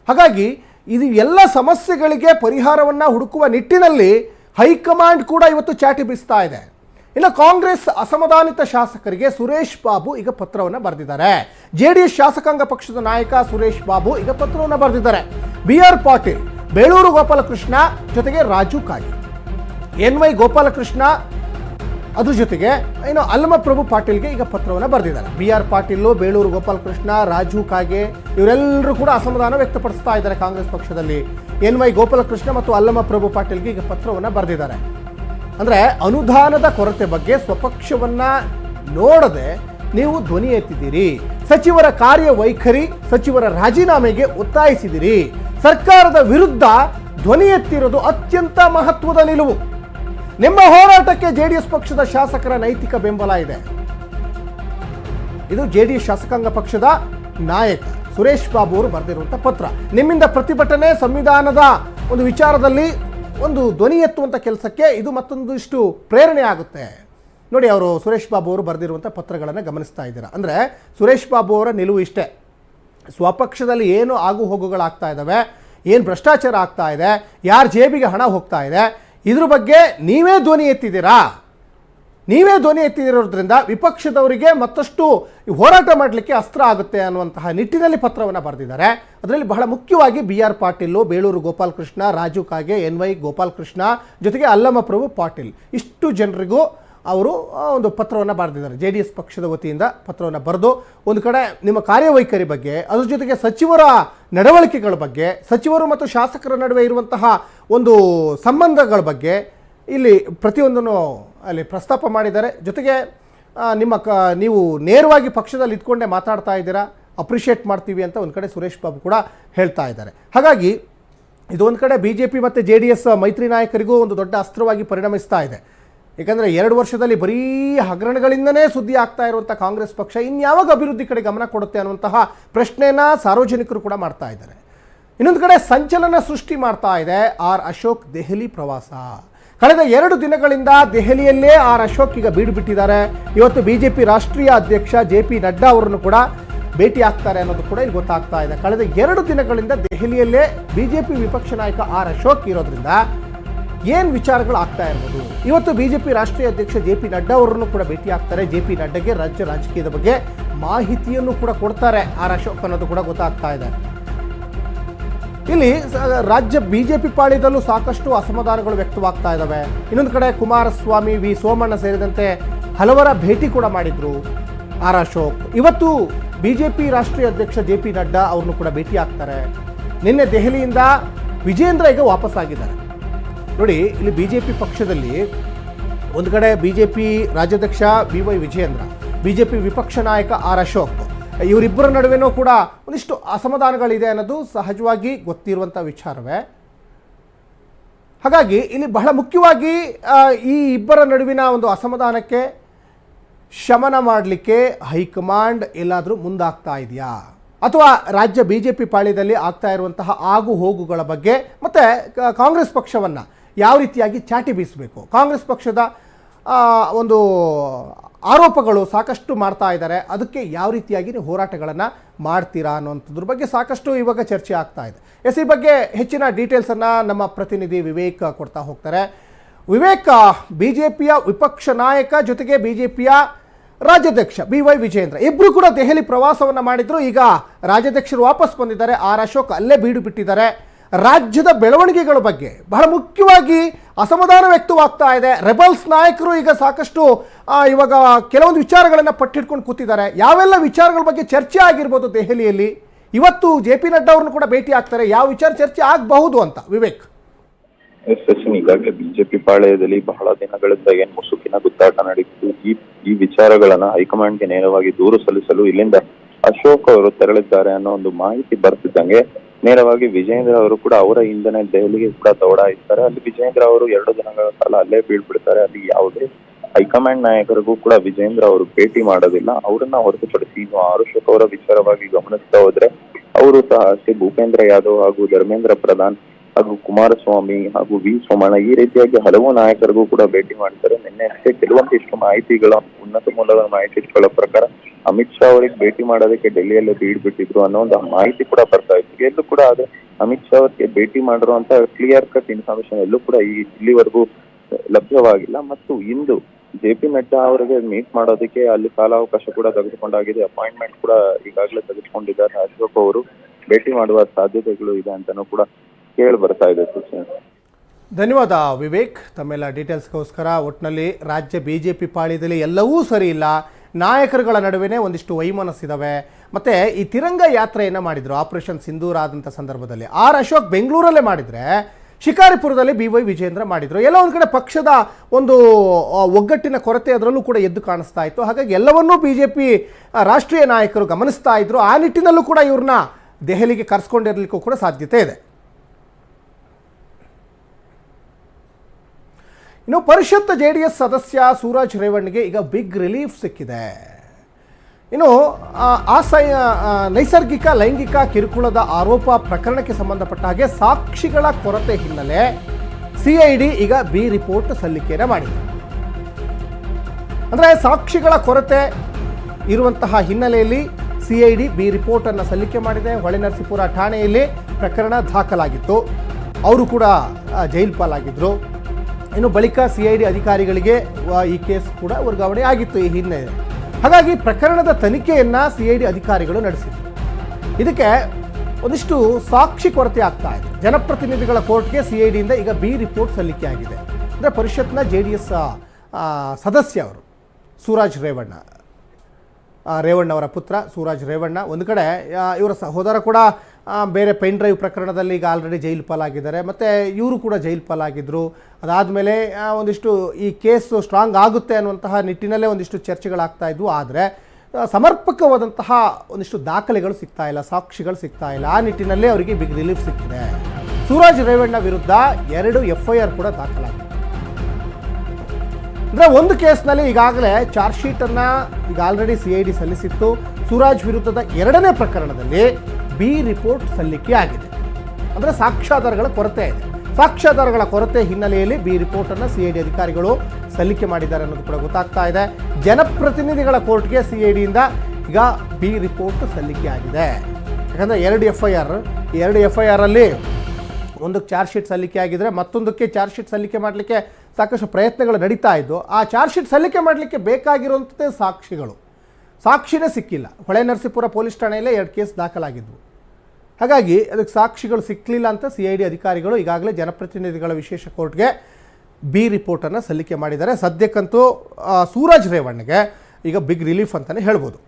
ಹಾಗಾಗಿ ಇದು ಎಲ್ಲ ಸಮಸ್ಯೆಗಳಿಗೆ ಪರಿಹಾರವನ್ನು ಹುಡುಕುವ ನಿಟ್ಟಿನಲ್ಲಿ ಹೈಕಮಾಂಡ್ ಕೂಡ ಇವತ್ತು ಚಾಟಿ ಬೀಸ್ತಾ ಇದೆ. ಇನ್ನು ಕಾಂಗ್ರೆಸ್ ಅಸಮಾಧಾನಿತ ಶಾಸಕರಿಗೆ ಸುರೇಶ್ ಬಾಬು ಈಗ ಪತ್ರವನ್ನು ಬರೆದಿದ್ದಾರೆ. ಜೆ ಡಿ ಎಸ್ ಶಾಸಕಾಂಗ ಪಕ್ಷದ ನಾಯಕ ಸುರೇಶ್ ಬಾಬು ಈಗ ಪತ್ರವನ್ನು ಬರೆದಿದ್ದಾರೆ. ಬಿ ಆರ್ ಪಾಟೀಲ್, ಬೇಳೂರು ಗೋಪಾಲಕೃಷ್ಣ ಜೊತೆಗೆ ರಾಜು ಕಾಗಿ ಎನ್ ವೈ ಗೋಪಾಲಕೃಷ್ಣ ಅದ್ರ ಜೊತೆಗೆ ಏನು ಅಲ್ಲಮಪ್ರಭು ಪಾಟೀಲ್ಗೆ ಈಗ ಪತ್ರವನ್ನು ಬರೆದಿದ್ದಾರೆ. ಬಿ ಆರ್ ಪಾಟೀಲು, ಬೇಳೂರು ಗೋಪಾಲಕೃಷ್ಣ, ರಾಜು ಕಾಗೆ ಇವರೆಲ್ಲರೂ ಕೂಡ ಅಸಮಾಧಾನ ವ್ಯಕ್ತಪಡಿಸ್ತಾ ಇದ್ದಾರೆ ಕಾಂಗ್ರೆಸ್ ಪಕ್ಷದಲ್ಲಿ. ಎನ್ ವೈ ಗೋಪಾಲಕೃಷ್ಣ ಮತ್ತು ಅಲ್ಲಮಪ್ರಭು ಪಾಟೀಲ್ಗೆ ಈಗ ಪತ್ರವನ್ನು ಬರೆದಿದ್ದಾರೆ. ಅಂದರೆ ಅನುದಾನದ ಕೊರತೆ ಬಗ್ಗೆ ಸ್ವಪಕ್ಷವನ್ನು ನೋಡದೆ ನೀವು ಧ್ವನಿ ಎತ್ತಿದ್ದೀರಿ. ಸಚಿವರ ಕಾರ್ಯವೈಖರಿ ಸಚಿವರ ರಾಜೀನಾಮೆಗೆ ಒತ್ತಾಯಿಸಿದಿರಿ. ಸರ್ಕಾರದ ವಿರುದ್ಧ ಧ್ವನಿ ಎತ್ತಿರೋದು ಅತ್ಯಂತ ಮಹತ್ವದ ನಿಲುವು. ನಿಮ್ಮ ಹೋರಾಟಕ್ಕೆ ಜೆಡಿಎಸ್ ಪಕ್ಷದ ಶಾಸಕರ ನೈತಿಕ ಬೆಂಬಲ ಇದೆ. ಇದು ಜೆಡಿಎಸ್ ಶಾಸಕಾಂಗ ಪಕ್ಷದ ನಾಯಕ ಸುರೇಶ್ ಬಾಬು ಅವರು ಬರೆದಿರುವಂಥ ಪತ್ರ. ನಿಮ್ಮಿಂದ ಪ್ರತಿಭಟನೆ, ಸಂವಿಧಾನದ ಒಂದು ವಿಚಾರದಲ್ಲಿ ಒಂದು ಧ್ವನಿ ಎತ್ತುವಂಥ ಕೆಲಸಕ್ಕೆ ಇದು ಮತ್ತೊಂದು ಇಷ್ಟು ಪ್ರೇರಣೆ ಆಗುತ್ತೆ. ನೋಡಿ, ಅವರು ಸುರೇಶ್ ಬಾಬು ಅವರು ಬರೆದಿರುವಂಥ ಪತ್ರಗಳನ್ನು ಗಮನಿಸ್ತಾ ಇದ್ದೀರಾ. ಅಂದರೆ ಸುರೇಶ್ ಬಾಬು ಅವರ ನಿಲುವು ಇಷ್ಟೇ. ಸ್ವಪಕ್ಷದಲ್ಲಿ ಏನು ಆಗು ಹೋಗುಗಳಾಗ್ತಾ ಇದ್ದಾವೆ ಏನು ಭ್ರಷ್ಟಾಚಾರ ಆಗ್ತಾ ಇದೆ, ಯಾರ ಜೇಬಿಗೆ ಹಣ ಹೋಗ್ತಾ ಇದೆ, ಇದ್ರ ಬಗ್ಗೆ ನೀವೇ ಧ್ವನಿ ಎತ್ತಿದ್ದೀರಾ? ನೀವೇ ಧ್ವನಿ ಎತ್ತಿದಿರೋದ್ರಿಂದ ವಿಪಕ್ಷದವರಿಗೆ ಮತ್ತಷ್ಟು ಹೋರಾಟ ಮಾಡಲಿಕ್ಕೆ ಅಸ್ತ್ರ ಆಗುತ್ತೆ ಅನ್ನುವಂತಹ ನಿಟ್ಟಿನಲ್ಲಿ ಪತ್ರವನ್ನು ಬರೆದಿದ್ದಾರೆ. ಅದರಲ್ಲಿ ಬಹಳ ಮುಖ್ಯವಾಗಿ B R Patil, Beluru Gopalakrishna, Raju Kage, N Y Gopalakrishna, ಜೊತೆಗೆ ಅಲ್ಲಮಪ್ರಭು ಪಾಟೀಲ್. ಇಷ್ಟು ಜನರಿಗೂ ಅವರು ಒಂದು ಪತ್ರವನ್ನು ಬರೆದಿದ್ದಾರೆ. ಜೆ ಡಿ ಎಸ್ ಪಕ್ಷದ ವತಿಯಿಂದ ಪತ್ರವನ್ನು ಬರೆದು ಒಂದು ಕಡೆ ನಿಮ್ಮ ಕಾರ್ಯವೈಖರಿ ಬಗ್ಗೆ, ಅದ್ರ ಜೊತೆಗೆ ಸಚಿವರ ನಡವಳಿಕೆಗಳ ಬಗ್ಗೆ, ಸಚಿವರು ಮತ್ತು ಶಾಸಕರ ನಡುವೆ ಇರುವಂತಹ ಒಂದು ಸಂಬಂಧಗಳ ಬಗ್ಗೆ ಇಲ್ಲಿ ಪ್ರತಿಯೊಂದನ್ನು ಅಲ್ಲಿ ಪ್ರಸ್ತಾಪ ಮಾಡಿದ್ದಾರೆ. ಜೊತೆಗೆ ನಿಮ್ಮ ಕ, ನೀವು ನೇರವಾಗಿ ಪಕ್ಷದಲ್ಲಿ ಇದ್ಕೊಂಡೇ ಮಾತಾಡ್ತಾ ಇದ್ದೀರಾ, ಅಪ್ರಿಷಿಯೇಟ್ ಮಾಡ್ತೀವಿ ಅಂತ ಒಂದು ಕಡೆ ಸುರೇಶ್ ಬಾಬು ಕೂಡ ಹೇಳ್ತಾ ಇದ್ದಾರೆ. ಹಾಗಾಗಿ, ಇದು ಒಂದು ಕಡೆ ಬಿ ಜೆ ಪಿ ಮತ್ತು ಜೆ ಡಿ ಎಸ್ ಮೈತ್ರಿ ನಾಯಕರಿಗೂ ಒಂದು ದೊಡ್ಡ ಅಸ್ತ್ರವಾಗಿ ಪರಿಣಮಿಸ್ತಾ ಇದೆ. ಏಕೆಂದರೆ ಎರಡು ವರ್ಷದಲ್ಲಿ ಬರೀ ಹಗರಣಗಳಿಂದನೇ ಸುದ್ದಿ ಆಗ್ತಾ ಇರುವಂಥ ಕಾಂಗ್ರೆಸ್ ಪಕ್ಷ ಇನ್ಯಾವಾಗ ಅಭಿವೃದ್ಧಿ ಕಡೆ ಗಮನ ಕೊಡುತ್ತೆ ಅನ್ನುವಂತಹ ಪ್ರಶ್ನೆಯನ್ನು ಸಾರ್ವಜನಿಕರು ಕೂಡ ಮಾಡ್ತಾ ಇದ್ದಾರೆ. ಇನ್ನೊಂದು ಕಡೆ ಸಂಚಲನ ಸೃಷ್ಟಿ ಮಾಡ್ತಾ ಇದೆ ಆರ್ ಅಶೋಕ್ ದೆಹಲಿ ಪ್ರವಾಸ. ಕಳೆದ ಎರಡು ದಿನಗಳಿಂದ ದೆಹಲಿಯಲ್ಲೇ ಆರ್ ಅಶೋಕ್ ಈಗ ಬೀಡು ಬಿಟ್ಟಿದ್ದಾರೆ. ಇವತ್ತು ಬಿಜೆಪಿ ರಾಷ್ಟ್ರೀಯ ಅಧ್ಯಕ್ಷ ಜೆ ಪಿ ನಡ್ಡಾ ಅವರನ್ನು ಕೂಡ ಭೇಟಿ ಆಗ್ತಾರೆ ಅನ್ನೋದು ಕೂಡ ಇಲ್ಲಿ ಗೊತ್ತಾಗ್ತಾ ಇದೆ. ಕಳೆದ ಎರಡು ದಿನಗಳಿಂದ ದೆಹಲಿಯಲ್ಲೇ ಬಿಜೆಪಿ ವಿಪಕ್ಷ ನಾಯಕ ಆರ್ ಅಶೋಕ್ ಇರೋದ್ರಿಂದ ಏನು ವಿಚಾರಗಳು ಆಗ್ತಾ ಇರ್ಬೋದು? ಇವತ್ತು ಬಿಜೆಪಿ ರಾಷ್ಟ್ರೀಯ ಅಧ್ಯಕ್ಷ ಜೆ ಪಿ ನಡ್ಡಾ ಅವರನ್ನು ಕೂಡ ಭೇಟಿ ಆಗ್ತಾರೆ ಜೆ ಪಿ ನಡ್ಡಾಗೆ ರಾಜ್ಯ ರಾಜಕೀಯದ ಬಗ್ಗೆ ಮಾಹಿತಿಯನ್ನು ಕೂಡ ಕೊಡ್ತಾರೆ ಆರ್ ಅಶೋಕ್ ಅನ್ನೋದು ಕೂಡ ಗೊತ್ತಾಗ್ತಾ ಇದೆ. ಇಲ್ಲಿ ರಾಜ್ಯ ಬಿಜೆಪಿ ಪಾಳಿದಲ್ಲೂ ಸಾಕಷ್ಟು ಅಸಮಾಧಾನಗಳು ವ್ಯಕ್ತವಾಗ್ತಾ ಇದ್ದಾವೆ ಇನ್ನೊಂದು ಕಡೆ ಕುಮಾರಸ್ವಾಮಿ ವಿ ಸೋಮಣ್ಣ ಸೇರಿದಂತೆ ಹಲವರ ಭೇಟಿ ಕೂಡ ಮಾಡಿದ್ರು. ಆರ್ ಅಶೋಕ್, ಇವತ್ತು ಬಿಜೆಪಿ ರಾಷ್ಟ್ರೀಯ ಅಧ್ಯಕ್ಷ ಜೆ ಪಿ ನಡ್ಡಾ ಅವ್ರನ್ನು ಕೂಡ ಭೇಟಿ ಆಗ್ತಾರೆ. ನಿನ್ನೆ ದೆಹಲಿಯಿಂದ ವಿಜೇಂದ್ರ ಈಗ ವಾಪಸ್ ಆಗಿದ್ದಾರೆ. ನೋಡಿ, ಇಲ್ಲಿ ಬಿಜೆಪಿ ಪಕ್ಷದಲ್ಲಿ ಒಂದು ಕಡೆ ಬಿಜೆಪಿ ರಾಜ್ಯಾಧ್ಯಕ್ಷ ಬಿ ವೈ ವಿಜಯೇಂದ್ರ ಬಿಜೆಪಿ ವಿಪಕ್ಷ ನಾಯಕ ಆರ್ ಅಶೋಕ್ ಇವರಿಬ್ಬರ ನಡುವೆನೂ ಕೂಡ ಒಂದಿಷ್ಟು ಅಸಮಾಧಾನಗಳಿದೆ ಅನ್ನೋದು ಸಹಜವಾಗಿ ಗೊತ್ತಿರುವಂಥ ವಿಚಾರವೇ. ಹಾಗಾಗಿ ಇಲ್ಲಿ ಬಹಳ ಮುಖ್ಯವಾಗಿ ಈ ಇಬ್ಬರ ನಡುವಿನ ಒಂದು ಅಸಮಾಧಾನಕ್ಕೆ ಶಮನ ಮಾಡಲಿಕ್ಕೆ ಹೈಕಮಾಂಡ್ ಎಲ್ಲಾದರೂ ಮುಂದಾಗ್ತಾ ಇದೆಯಾ? ಅಥವಾ ರಾಜ್ಯ ಬಿ ಜೆ ಪಿ ಪಾಳ್ಯದಲ್ಲಿ ಆಗ್ತಾ ಇರುವಂತಹ ಆಗು ಹೋಗುಗಳ ಬಗ್ಗೆ, ಮತ್ತು ಕಾಂಗ್ರೆಸ್ ಪಕ್ಷವನ್ನು ಯಾವ ರೀತಿಯಾಗಿ ಚಾಟಿ ಬೀಸಬೇಕು? ಕಾಂಗ್ರೆಸ್ ಪಕ್ಷದ ಒಂದು ಆರೋಪಗಳು ಸಾಕಷ್ಟು ಮಾಡ್ತಾ ಇದ್ದಾರೆ. ಅದಕ್ಕೆ ಯಾವ ರೀತಿಯಾಗಿ ನೀವು ಹೋರಾಟಗಳನ್ನು ಮಾಡ್ತೀರಾ ಅನ್ನೋಂಥದ್ರ ಬಗ್ಗೆ ಸಾಕಷ್ಟು ಇವಾಗ ಚರ್ಚೆ ಆಗ್ತಾ ಇದೆ. ಎಸ್ ಈ ಬಗ್ಗೆ ಹೆಚ್ಚಿನ ಡೀಟೇಲ್ಸನ್ನು ನಮ್ಮ ಪ್ರತಿನಿಧಿ ವಿವೇಕ್ ಕೊಡ್ತಾ ಹೋಗ್ತಾರೆ. ವಿವೇಕ್ ಬಿ ಜೆ ಪಿಯ ವಿಪಕ್ಷ ನಾಯಕ ಜೊತೆಗೆ ಬಿ ಜೆ ಪಿಯ ರಾಜ್ಯಾಧ್ಯಕ್ಷ ಬಿ ವೈ ವಿಜೇಂದ್ರ ಇಬ್ಬರು ಕೂಡ ದೆಹಲಿ ಪ್ರವಾಸವನ್ನು ಮಾಡಿದ್ರು. ಈಗ ರಾಜ್ಯಾಧ್ಯಕ್ಷರು ವಾಪಸ್ ಬಂದಿದ್ದಾರೆ. ಆರ್ ಅಶೋಕ್ ಅಲ್ಲೇ ಬೀಡು ಬಿಟ್ಟಿದ್ದಾರೆ. ರಾಜ್ಯದ ಬೆಳವಣಿಗೆಗಳ ಬಗ್ಗೆ ಬಹಳ ಮುಖ್ಯವಾಗಿ ಅಸಮಾಧಾನ ವ್ಯಕ್ತವಾಗ್ತಾ ಇದೆ. ರೆಬಲ್ಸ್ ನಾಯಕರು ಈಗ ಸಾಕಷ್ಟು ಇವಾಗ ಕೆಲವೊಂದು ವಿಚಾರಗಳನ್ನು ಪಟ್ಟಿಟ್ಕೊಂಡು ಕೂತಿದ್ದಾರೆ. ಯಾವೆಲ್ಲ ವಿಚಾರಗಳ ಬಗ್ಗೆ ಚರ್ಚೆ ಆಗಿರ್ಬೋದು ದೆಹಲಿಯಲ್ಲಿ? ಇವತ್ತು ಜೆ ಪಿ ನಡ್ಡಾ ಅವ್ರನ್ನು ಕೂಡ ಭೇಟಿ ಆಗ್ತಾರೆ. ಯಾವ ವಿಚಾರ ಚರ್ಚೆ ಆಗಬಹುದು ಅಂತ? ವಿವೇಕ್. ಈಗಾಗಲೇ ಬಿಜೆಪಿ ಪಾಳೆಯದಲ್ಲಿ ಬಹಳ ದಿನಗಳಿಂದ ಏನ್ ಮುಸುಕಿನ ಗುದ್ದಾಟ ನಡೀತು ಈ ಈ ವಿಚಾರಗಳನ್ನ ಹೈಕಮಾಂಡ್ಗೆ ನೇರವಾಗಿ ದೂರು ಸಲ್ಲಿಸಲು ಇಲ್ಲಿಂದ ಅಶೋಕ್ ಅವರು ತೆರಳಿದ್ದಾರೆ ಅನ್ನೋ ಒಂದು ಮಾಹಿತಿ ಬರ್ತಿದ್ದಂಗೆ ನೇರವಾಗಿ ವಿಜೇಂದ್ರ ಅವರು ಕೂಡ ಅವರ ಹಿಂದನೆ ದೆಹಲಿಗೆ ಕೂಡ ದೌಡಾಯಿಸ್ತಾರೆ. ಅಲ್ಲಿ ವಿಜೇಂದ್ರ ಅವರು ಎರಡು ದಿನಗಳ ಕಾಲ ಅಲ್ಲೇ ಬೀಳ್ಬಿಡ್ತಾರೆ. ಅಲ್ಲಿ ಯಾವುದೇ ಹೈಕಮಾಂಡ್ ನಾಯಕರಿಗೂ ಕೂಡ ವಿಜೇಂದ್ರ ಅವರು ಭೇಟಿ ಮಾಡೋದಿಲ್ಲ. ಅವರನ್ನ ಹೊರತುಪಡಿಸಿ ಇನ್ನು ಆರುಷಕ್ ಅವರ ವಿಚಾರವಾಗಿ ಗಮನಿಸ್ತಾ ಹೋದ್ರೆ, ಅವರು ಸಹ ಅಷ್ಟೇ ಭೂಪೇಂದ್ರ ಯಾದವ್ ಹಾಗೂ ಧರ್ಮೇಂದ್ರ ಪ್ರಧಾನ್ ಹಾಗೂ ಕುಮಾರಸ್ವಾಮಿ ಹಾಗೂ ವಿ ಸೋಮಣ್ಣ ಈ ರೀತಿಯಾಗಿ ಹಲವು ನಾಯಕರಿಗೂ ಕೂಡ ಭೇಟಿ ಮಾಡಿದ್ದಾರೆ ನಿನ್ನೆ ಅಷ್ಟೇ ಕೆಲವೊಂದಿಷ್ಟು ಮಾಹಿತಿಗಳ, ಉನ್ನತ ಮೂಲಗಳ ಮಾಹಿತಿಗಳ ಪ್ರಕಾರ ಅಮಿತ್ ಶಾ ಅವರಿಗೆ ಭೇಟಿ ಮಾಡೋದಕ್ಕೆ ಡೆಲ್ಲಿಯಲ್ಲಿ ಬೀಡ್ ಬಿಟ್ಟಿದ್ರು ಅನ್ನೋ ಒಂದು ಮಾಹಿತಿ ಕೂಡ ಬರ್ತಾ ಇತ್ತು. ಎಲ್ಲೂ ಕೂಡ ಆದ್ರೆ ಅಮಿತ್ ಶಾ ಅವರಿಗೆ ಭೇಟಿ ಮಾಡಿರುವಂತ ಕ್ಲಿಯರ್ ಕಟ್ ಇನ್ಫಾರ್ಮೇಶನ್ ಎಲ್ಲೂ ಕೂಡ ಈ ಇಲ್ಲಿವರೆಗೂ ಲಭ್ಯವಾಗಿಲ್ಲ. ಮತ್ತು ಇಂದು ಜೆ ಪಿ ನಡ್ಡಾ ಅವರಿಗೆ ಮೀಟ್ ಮಾಡೋದಕ್ಕೆ ಅಲ್ಲಿ ಕಾಲಾವಕಾಶ ಕೂಡ ತೆಗೆದುಕೊಂಡಾಗಿದೆ. ಅಪಾಯಿಂಟ್ಮೆಂಟ್ ಕೂಡ ಈಗಾಗಲೇ ತೆಗೆದುಕೊಂಡಿದ್ದಾರೆ. ಅಶೋಕ್ ಅವರು ಭೇಟಿ ಮಾಡುವ ಸಾಧ್ಯತೆಗಳು ಇದೆ ಅಂತಾನೂ ಕೂಡ ಕೇಳಿ ಬರ್ತಾ ಇದೆ ಧನ್ಯವಾದ ವಿವೇಕ್. ತಮ್ಮೆಲ್ಲ ಡೀಟೇಲ್ಸ್ಗೋಸ್ಕರ ಒಟ್ಟಿನಲ್ಲಿ ರಾಜ್ಯ ಬಿ ಜೆ ಪಿ ಎಲ್ಲವೂ ಸರಿ ಇಲ್ಲ. ನಾಯಕರುಗಳ ನಡುವೆನೇ ಒಂದಿಷ್ಟು ವೈಮನಸ್ಸಿದಾವೆ. ಮತ್ತೆ ಈ ತಿರಂಗ ಯಾತ್ರೆಯನ್ನು ಮಾಡಿದರು ಆಪರೇಷನ್ ಸಿಂಧೂರ ಆದಂಥ ಸಂದರ್ಭದಲ್ಲಿ. ಆರ್ ಅಶೋಕ್ ಬೆಂಗಳೂರಲ್ಲೇ ಮಾಡಿದರೆ, ಶಿಕಾರಿಪುರದಲ್ಲಿ ಬಿ ವೈ ವಿಜೇಂದ್ರ ಮಾಡಿದರು. ಎಲ್ಲ ಒಂದು ಕಡೆ ಪಕ್ಷದ ಒಂದು ಒಗ್ಗಟ್ಟಿನ ಕೊರತೆ ಅದರಲ್ಲೂ ಕೂಡ ಎದ್ದು ಕಾಣಿಸ್ತಾ ಇತ್ತು. ಹಾಗಾಗಿ ಎಲ್ಲವನ್ನೂ ಬಿ ಜೆ ಪಿ ರಾಷ್ಟ್ರೀಯ ನಾಯಕರು ಗಮನಿಸ್ತಾ ಇದ್ರು. ಆ ನಿಟ್ಟಿನಲ್ಲೂ ಕೂಡ ಇವ್ರನ್ನ ದೆಹಲಿಗೆ ಕರೆಸ್ಕೊಂಡಿರಲಿಕ್ಕೂ ಕೂಡ ಸಾಧ್ಯತೆ ಇದೆ. ಇನ್ನು ಪರಿಷತ್ ಜೆ ಡಿ ಎಸ್ ಸದಸ್ಯ ಸೂರಜ್ ರೇವಣ್ಣಿಗೆ ಈಗ ಬಿಗ್ ರಿಲೀಫ್ ಸಿಕ್ಕಿದೆ. ಇನ್ನು ಆ, ಆಸಯ ನೈಸರ್ಗಿಕ ಲೈಂಗಿಕ ಕಿರುಕುಳದ ಆರೋಪ ಪ್ರಕರಣಕ್ಕೆ ಸಂಬಂಧಪಟ್ಟ ಹಾಗೆ ಸಾಕ್ಷಿಗಳ ಕೊರತೆ ಹಿನ್ನೆಲೆ ಸಿಐಡಿ ಈಗ ಬಿ ರಿಪೋರ್ಟ್ ಸಲ್ಲಿಕೆಯನ್ನು ಮಾಡಿದೆ. ಅಂದರೆ ಸಾಕ್ಷಿಗಳ ಕೊರತೆ ಇರುವಂತಹ ಹಿನ್ನೆಲೆಯಲ್ಲಿ ಸಿಐಡಿ ಬಿ ರಿಪೋರ್ಟನ್ನು ಸಲ್ಲಿಕೆ ಮಾಡಿದೆ. ಹೊಳೆನರಸೀಪುರ ಠಾಣೆಯಲ್ಲಿ ಪ್ರಕರಣ ದಾಖಲಾಗಿತ್ತು. ಅವರು ಕೂಡ ಜೈಲು ಪಾಲಾಗಿದ್ದರು ಇನ್ನು ಬಳಿಕ ಸಿಐಡಿ ಅಧಿಕಾರಿಗಳಿಗೆ ಆ, ಈ ಕೇಸ್ ಕೂಡ ವರ್ಗಾವಣೆ ಆಗಿತ್ತು ಈ ಹಿನ್ನೆಲೆ ಹಾಗಾಗಿ ಪ್ರಕರಣದ ತನಿಖೆಯನ್ನು ಸಿಐಡಿ ಅಧಿಕಾರಿಗಳು ನಡೆಸಿದರು. ಇದಕ್ಕೆ ಒಂದಿಷ್ಟು ಸಾಕ್ಷಿ ಕೊರತೆ ಆಗ್ತಾ ಇದೆ. ಜನಪ್ರತಿನಿಧಿಗಳ ಕೋರ್ಟ್ಗೆ ಸಿ ಐ ಡಿಯಿಂದ ಈಗ ಬಿ ರಿಪೋರ್ಟ್ ಸಲ್ಲಿಕೆ ಆಗಿದೆ ಅಂದರೆ ಪರಿಷತ್ನ ಜೆ ಡಿ ಎಸ್ ಸದಸ್ಯ ಅವರು ಸೂರಾಜ್ ರೇವಣ್ಣ. ರೇವಣ್ಣ ಅವರ ಪುತ್ರ ಸೂರಾಜ್ ರೇವಣ್ಣ. ಒಂದು ಕಡೆ ಇವರ ಸಹೋದರ ಕೂಡ ಬೇರೆ ಪೆನ್ ಡ್ರೈವ್ ಪ್ರಕರಣದಲ್ಲಿ ಈಗ ಆಲ್ರೆಡಿ ಜೈಲು ಪಾಲಾಗಿದ್ದಾರೆ. ಮತ್ತು ಇವರು ಕೂಡ ಜೈಲು ಪಾಲಾಗಿದ್ದರು ಅದಾದಮೇಲೆ ಒಂದಿಷ್ಟು ಈ ಕೇಸು ಸ್ಟ್ರಾಂಗ್ ಆಗುತ್ತೆ ಅನ್ನುವಂತಹ ನಿಟ್ಟಿನಲ್ಲೇ ಒಂದಿಷ್ಟು ಚರ್ಚೆಗಳಾಗ್ತಾ ಇದ್ವು. ಆದರೆ ಸಮರ್ಪಕವಾದಂತಹ ಒಂದಿಷ್ಟು ದಾಖಲೆಗಳು ಸಿಗ್ತಾ ಇಲ್ಲ, ಸಾಕ್ಷಿಗಳು ಸಿಗ್ತಾ ಇಲ್ಲ. ಆ ನಿಟ್ಟಿನಲ್ಲೇ ಅವರಿಗೆ ಬಿಗ್ ರಿಲೀಫ್ ಸಿಕ್ಕಿದೆ. ಸೂರಜ್ ರೇವಣ್ಣ ವಿರುದ್ಧ ಎರಡು ಎಫ್ ಐ ಆರ್ ಕೂಡ ದಾಖಲಾಗಿದೆ. ಅಂದರೆ ಒಂದು ಕೇಸ್ನಲ್ಲಿ ಈಗಾಗಲೇ ಚಾರ್ಜ್ ಶೀಟನ್ನು ಈಗ ಆಲ್ರೆಡಿ ಸಿ ಐ ಡಿ ಸಲ್ಲಿಸಿತ್ತು. ಸೂರಾಜ್ ವಿರುದ್ಧದ ಎರಡನೇ ಪ್ರಕರಣದಲ್ಲಿ ಬಿ ರಿಪೋರ್ಟ್ ಸಲ್ಲಿಕೆ ಆಗಿದೆ. ಅಂದರೆ ಸಾಕ್ಷ್ಯಾಧಾರಗಳ ಕೊರತೆ ಇದೆ. ಸಾಕ್ಷ್ಯಾಧಾರಗಳ ಕೊರತೆ ಹಿನ್ನೆಲೆಯಲ್ಲಿ ಬಿ ರಿಪೋರ್ಟನ್ನು ಸಿ ಐ ಡಿ ಅಧಿಕಾರಿಗಳು ಸಲ್ಲಿಕೆ ಮಾಡಿದ್ದಾರೆ ಅನ್ನೋದು ಕೂಡ ಗೊತ್ತಾಗ್ತಾ ಇದೆ. ಜನಪ್ರತಿನಿಧಿಗಳ ಕೋರ್ಟ್ಗೆ ಸಿ ಐ ಡಿಯಿಂದ ಈಗ ಬಿ ರಿಪೋರ್ಟ್ ಸಲ್ಲಿಕೆ ಆಗಿದೆ. ಯಾಕಂದರೆ ಎರಡು ಎಫ್ ಐ ಆರ್, ಎರಡು ಎಫ್ ಐ ಆರಲ್ಲಿ ಒಂದಕ್ಕೆ ಚಾರ್ಜ್ ಶೀಟ್ ಸಲ್ಲಿಕೆ ಆಗಿದ್ರೆ ಮತ್ತೊಂದಕ್ಕೆ ಚಾರ್ಜ್ ಶೀಟ್ ಸಲ್ಲಿಕೆ ಮಾಡಲಿಕ್ಕೆ ಸಾಕಷ್ಟು ಪ್ರಯತ್ನಗಳು ನಡೀತಾ ಇದ್ದು, ಆ ಚಾರ್ಜ್ ಶೀಟ್ ಸಲ್ಲಿಕೆ ಮಾಡಲಿಕ್ಕೆ ಬೇಕಾಗಿರುವಂಥದ್ದೇ ಸಾಕ್ಷಿಗಳು. ಸಾಕ್ಷಿನೇ ಸಿಕ್ಕಿಲ್ಲ. ಹೊಳೆ ನರಸೀಪುರ ಪೊಲೀಸ್ ಠಾಣೆಯಲ್ಲೇ ಎರಡು ಕೇಸ್ ದಾಖಲಾಗಿದ್ವು. ಹಾಗಾಗಿ ಅದಕ್ಕೆ ಸಾಕ್ಷಿಗಳು ಸಿಕ್ಕಲಿಲ್ಲ ಅಂತ ಸಿ ಐ ಡಿ ಅಧಿಕಾರಿಗಳು ಈಗಾಗಲೇ ಜನಪ್ರತಿನಿಧಿಗಳ ವಿಶೇಷ ಕೋರ್ಟ್ಗೆ ಬಿ ರಿಪೋರ್ಟನ್ನು ಸಲ್ಲಿಕೆ ಮಾಡಿದ್ದಾರೆ. ಸದ್ಯಕ್ಕಂತೂ ಸೂರಜ್ ರೇವಣ್ಣಗೆ ಈಗ ಬಿಗ್ ರಿಲೀಫ್ ಅಂತಲೇ ಹೇಳ್ಬೋದು.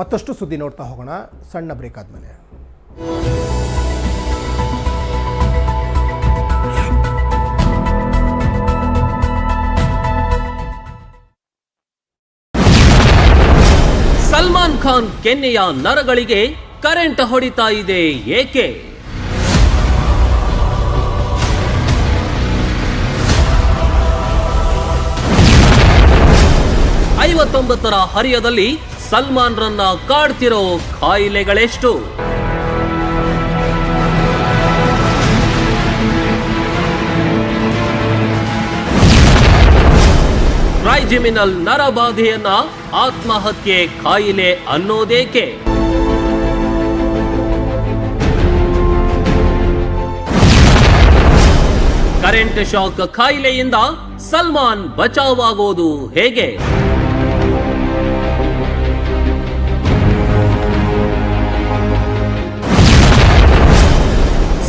ಮತ್ತಷ್ಟು ಸುದ್ದಿ ನೋಡ್ತಾ ಹೋಗೋಣ. ಸಣ್ಣ ಬ್ರೇಕ್ ಆದಮೇಲೆ. ಖಾನ್ ಕೆನ್ನೆಯ ನರಗಳಿಗೆ ಕರೆಂಟ್ ಹೊಡಿತಾ ಇದೆ ಏಕೆ? ಐವತ್ತೊಂಬತ್ತರ ಹರಿಯದಲ್ಲಿ ಸಲ್ಮಾನ್ ರನ್ನ ಕಾಡ್ತಿರೋ ಕಾಯಿಲೆಗಳೆಷ್ಟು ಟ್ರೈಜಿಮಿನಲ್ ನರಬಾಧೆಯನ್ನ ಆತ್ಮಹತ್ಯೆ ಕಾಯಿಲೆ ಅನ್ನೋದೇಕೆ? ಕರೆಂಟ್ ಶಾಕ್ ಕಾಯಿಲೆಯಿಂದ ಸಲ್ಮಾನ್ ಬಚಾವಾಗೋದು ಹೇಗೆ?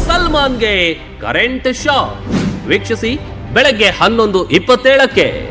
ಸಲ್ಮಾನ್ಗೆ ಕರೆಂಟ್ ಶಾಕ್. ವೀಕ್ಷಿಸಿ, ಬೆಳಗ್ಗೆ ಹನ್ನೊಂದು ಇಪ್ಪತ್ತೇಳಕ್ಕೆ.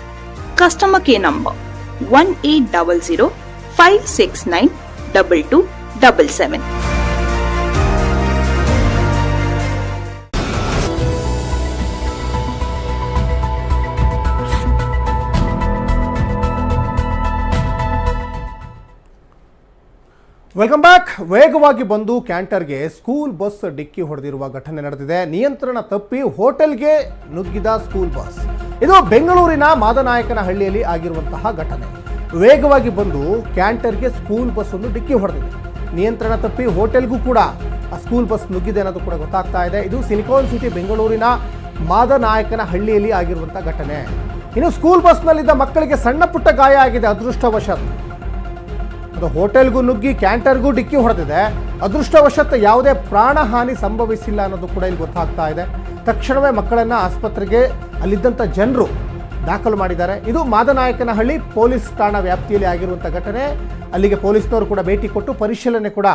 Customer nine double 1800 569 2277. Welcome back ವೇಗವಾಗಿ ಬಂದು ಕ್ಯಾಂಟರ್ಗೆ ಸ್ಕೂಲ್ ಬಸ್ ಡಿಕ್ಕಿ ಹೊಡೆದಿರುವ ಘಟನೆ ನಡೆದಿದೆ. ನಿಯಂತ್ರಣ ತಪ್ಪಿ ಹೋಟೆಲ್ಗೆ ನುಗ್ಗಿದ ಸ್ಕೂಲ್ ಬಸ್. ಇದು ಬೆಂಗಳೂರಿನ ಮಾದನಾಯಕನ ಹಳ್ಳಿಯಲ್ಲಿ ಆಗಿರುವಂತಹ ಘಟನೆ. ವೇಗವಾಗಿ ಬಂದು ಕ್ಯಾಂಟರ್ಗೆ ಸ್ಕೂಲ್ ಬಸ್ ಒಂದು ಡಿಕ್ಕಿ ಹೊಡೆದಿದೆ. ನಿಯಂತ್ರಣ ತಪ್ಪಿ ಹೋಟೆಲ್ಗೂ ಕೂಡ ಆ ಸ್ಕೂಲ್ ಬಸ್ ನುಗ್ಗಿದೆ ಅನ್ನೋದು ಕೂಡ ಗೊತ್ತಾಗ್ತಾ ಇದೆ. ಇದು ಸಿಲಿಕಾನ್ ಸಿಟಿ ಬೆಂಗಳೂರಿನ ಮಾದನಾಯಕನ ಹಳ್ಳಿಯಲ್ಲಿ ಆಗಿರುವಂಥ ಘಟನೆ. ಇನ್ನು ಸ್ಕೂಲ್ ಬಸ್ನಲ್ಲಿದ್ದ ಮಕ್ಕಳಿಗೆ ಸಣ್ಣ ಪುಟ್ಟ ಗಾಯ ಆಗಿದೆ. ಅದೃಷ್ಟವಶಾತ್ ಅದು ಹೋಟೆಲ್ಗೂ ನುಗ್ಗಿ ಕ್ಯಾಂಟರ್ಗೂ ಡಿಕ್ಕಿ ಹೊಡೆದಿದೆ. ಅದೃಷ್ಟವಶಾತ್ ಯಾವುದೇ ಪ್ರಾಣಹಾನಿ ಸಂಭವಿಸಿಲ್ಲ ಅನ್ನೋದು ಕೂಡ ಇಲ್ಲಿ ಗೊತ್ತಾಗ್ತಾ ಇದೆ. ತಕ್ಷಣವೇ ಮಕ್ಕಳನ್ನು ಆಸ್ಪತ್ರೆಗೆ ಅಲ್ಲಿದ್ದಂಥ ಜನರು ದಾಖಲು ಮಾಡಿದ್ದಾರೆ. ಇದು ಮಾದನಾಯಕನಹಳ್ಳಿ ಪೊಲೀಸ್ ಠಾಣಾ ವ್ಯಾಪ್ತಿಯಲ್ಲಿ ಆಗಿರುವಂಥ ಘಟನೆ. ಅಲ್ಲಿಗೆ ಪೊಲೀಸ್ನವರು ಕೂಡ ಭೇಟಿ ಕೊಟ್ಟು ಪರಿಶೀಲನೆ ಕೂಡ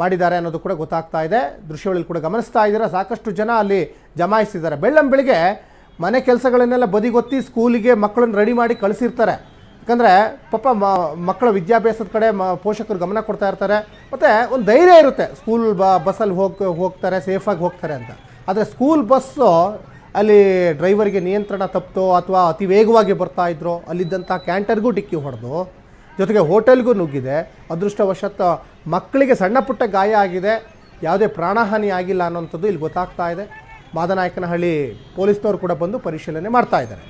ಮಾಡಿದ್ದಾರೆ ಅನ್ನೋದು ಕೂಡ ಗೊತ್ತಾಗ್ತಾ ಇದೆ. ದೃಶ್ಯಗಳಲ್ಲಿ ಕೂಡ ಗಮನಿಸ್ತಾ ಇದ್ದೀರಾ? ಸಾಕಷ್ಟು ಜನ ಅಲ್ಲಿ ಜಮಾಯಿಸಿದ್ದಾರೆ. ಬೆಳ್ಳಂ ಬೆಳಿಗ್ಗೆ ಮನೆ ಕೆಲಸಗಳನ್ನೆಲ್ಲ ಬದಿಗೊತ್ತಿ ಸ್ಕೂಲಿಗೆ ಮಕ್ಕಳನ್ನ ರೆಡಿ ಮಾಡಿ ಕಳಿಸಿರ್ತಾರೆ. ಯಾಕಂದರೆ ಪಾಪ ಮಕ್ಕಳ ವಿದ್ಯಾಭ್ಯಾಸದ ಕಡೆ ಮ, ಪೋಷಕರು ಗಮನ ಕೊಡ್ತಾ ಇರ್ತಾರೆ. ಮತ್ತು ಒಂದು ಧೈರ್ಯ ಇರುತ್ತೆ. ಸ್ಕೂಲ್ ಬಸ್ಸಲ್ಲಿ ಹೋಗಿ, ಹೋಗ್ತಾರೆ ಸೇಫಾಗಿ ಹೋಗ್ತಾರೆ ಅಂತ. ಆದರೆ ಸ್ಕೂಲ್ ಬಸ್ಸು ಅಲ್ಲಿ ಡ್ರೈವರ್ಗೆ ನಿಯಂತ್ರಣ ತಪ್ಪಿತೋ ಅಥವಾ ಅತಿ ವೇಗವಾಗಿ ಬರ್ತಾ ಇದ್ರೋ ಅಲ್ಲಿದ್ದಂಥ ಕ್ಯಾಂಟರ್ಗೂ ಡಿಕ್ಕಿ ಹೊಡೆದು, ಜೊತೆಗೆ ಹೋಟೆಲ್ಗೂ ನುಗ್ಗಿದೆ. ಅದೃಷ್ಟವಶಾತ್ ಮಕ್ಕಳಿಗೆ ಸಣ್ಣ ಪುಟ್ಟ ಗಾಯ ಆಗಿದೆ. ಯಾವುದೇ ಪ್ರಾಣಹಾನಿ ಆಗಿಲ್ಲ ಅನ್ನೋಂಥದ್ದು ಇಲ್ಲಿ ಗೊತ್ತಾಗ್ತಾ ಇದೆ. ಮಾದನಾಯಕನಹಳ್ಳಿ ಪೊಲೀಸ್ನವರು ಕೂಡ ಬಂದು ಪರಿಶೀಲನೆ ಮಾಡ್ತಾ ಇದ್ದಾರೆ.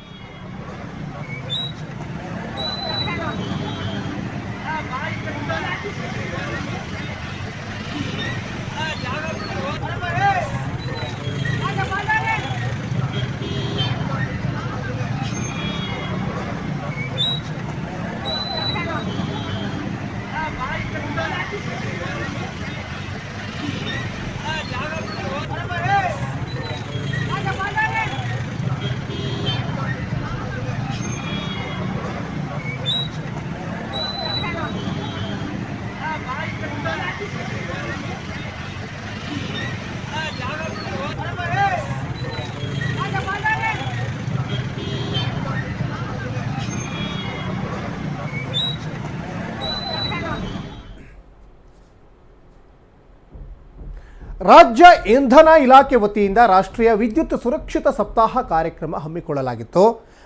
ರಾಜ್ಯ ಇಂಧನ ಇಲಾಖೆ ವತಿಯಿಂದ ರಾಷ್ಟ್ರೀಯ ವಿದ್ಯುತ್ ಸುರಕ್ಷಿತ ಸಪ್ತಾಹ ಕಾರ್ಯಕ್ರಮ ಹಮ್ಮಿಕೊಳ್ಳಲಾಗಿತ್ತು.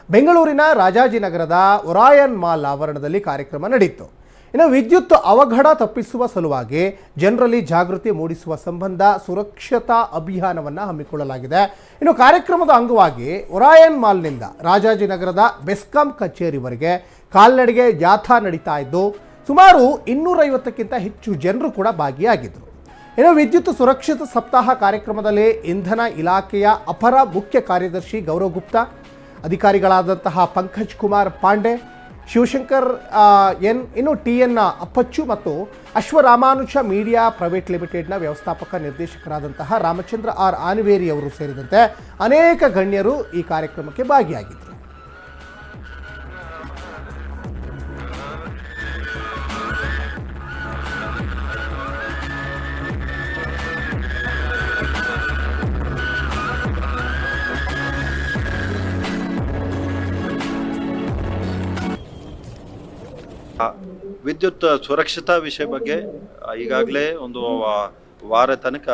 ಬೆಂಗಳೂರಿನ ರಾಜಾಜಿನಗರದ ಒರಾಯನ್ ಮಾಲ್ ಆವರಣದಲ್ಲಿ ಕಾರ್ಯಕ್ರಮ ನಡೆಯಿತು. ಇನ್ನು ವಿದ್ಯುತ್ ಅವಘಡ ತಪ್ಪಿಸುವ ಸಲುವಾಗಿ ಜನರಲ್ಲಿ ಜಾಗೃತಿ ಮೂಡಿಸುವ ಸಂಬಂಧ ಸುರಕ್ಷತಾ ಅಭಿಯಾನವನ್ನು ಹಮ್ಮಿಕೊಳ್ಳಲಾಗಿದೆ. ಇನ್ನು ಕಾರ್ಯಕ್ರಮದ ಅಂಗವಾಗಿ ಒರಾಯನ್ ಮಾಲ್ನಿಂದ ರಾಜಾಜಿನಗರದ ಬೆಸ್ಕಾಂ ಕಚೇರಿವರೆಗೆ ಕಾಲ್ನಡಿಗೆ ಜಾಥಾ ನಡೀತಾ ಇದ್ದು, ಸುಮಾರು ಇನ್ನೂರೈವತ್ತಕ್ಕಿಂತ ಹೆಚ್ಚು ಜನರು ಕೂಡ ಭಾಗಿಯಾಗಿದ್ದರು ಇನ್ನು ವಿದ್ಯುತ್ ಸುರಕ್ಷಿತ ಸಪ್ತಾಹ ಕಾರ್ಯಕ್ರಮದಲ್ಲಿ ಇಂಧನ ಇಲಾಖೆಯ ಅಪರ ಮುಖ್ಯ ಕಾರ್ಯದರ್ಶಿ ಗೌರವ್ ಗುಪ್ತಾ, ಅಧಿಕಾರಿಗಳಾದಂತಹ ಪಂಕಜ್ ಕುಮಾರ್ ಪಾಂಡೆ, ಶಿವಶಂಕರ್ ಎನ್, ಇನ್ನು ಟಿ ಎನ್ ಅಪ್ಪಚ್ಚು ಮತ್ತು ಅಶ್ವರಾಮಾನುಜ ಮೀಡಿಯಾ ಪ್ರೈವೇಟ್ ಲಿಮಿಟೆಡ್ನ ವ್ಯವಸ್ಥಾಪಕ ನಿರ್ದೇಶಕರಾದಂತಹ ರಾಮಚಂದ್ರ ಆರ್ ಆನಿವೇರಿ ಅವರು ಸೇರಿದಂತೆ ಅನೇಕ ಗಣ್ಯರು ಈ ಕಾರ್ಯಕ್ರಮಕ್ಕೆ ಭಾಗಿಯಾಗಿದ್ದರು. ವಿದ್ಯುತ್ ಸುರಕ್ಷತಾ ವಿಷಯ ಬಗ್ಗೆ ಈಗಾಗಲೇ ಒಂದು ವಾರ ತನಕ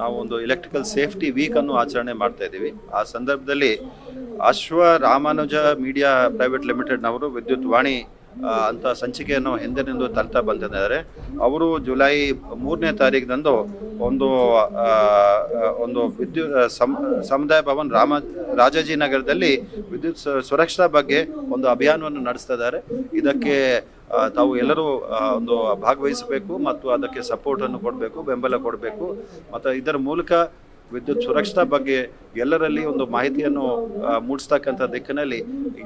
ನಾವು ಒಂದು ಎಲೆಕ್ಟ್ರಿಕಲ್ ಸೇಫ್ಟಿ ವೀಕ್ ಅನ್ನು ಆಚರಣೆ ಮಾಡ್ತಾ ಇದ್ದೀವಿ. ಆ ಸಂದರ್ಭದಲ್ಲಿ ಅಶ್ವ ರಾಮಾನುಜ ಮೀಡಿಯಾ ಪ್ರೈವೇಟ್ ಲಿಮಿಟೆಡ್ನವರು ವಿದ್ಯುತ್ ವಾಣಿ ಅಂತ ಸಂಚಿಕೆಯನ್ನು ಹಿಂದಿನಿಂದ ತರ್ತಾ ಬಂದಿದ್ದಾರೆ. ಅವರು ಜುಲೈ ಮೂರನೇ ತಾರೀಕಿನಂದು ಒಂದು ಒಂದು ವಿದ್ಯುತ್ ಸಮುದಾಯ ಭವನ್ ರಾಮ ರಾಜಾಜಿನಗರದಲ್ಲಿ ವಿದ್ಯುತ್ ಸುರಕ್ಷತಾ ಬಗ್ಗೆ ಒಂದು ಅಭಿಯಾನವನ್ನು ನಡೆಸ್ತಾ ಇದ್ದಾರೆ. ಇದಕ್ಕೆ ತಾವು ಎಲ್ಲರೂ ಒಂದು ಭಾಗವಹಿಸಬೇಕು ಮತ್ತು ಅದಕ್ಕೆ ಸಪೋರ್ಟನ್ನು ಕೊಡಬೇಕು, ಬೆಂಬಲ ಕೊಡಬೇಕು. ಮತ್ತು ಇದರ ಮೂಲಕ ವಿದ್ಯುತ್ ಸುರಕ್ಷತಾ ಬಗ್ಗೆ ಎಲ್ಲರಲ್ಲಿ ಒಂದು ಮಾಹಿತಿಯನ್ನು ಮೂಡಿಸ್ತಕ್ಕಂಥ ದಿಕ್ಕಿನಲ್ಲಿ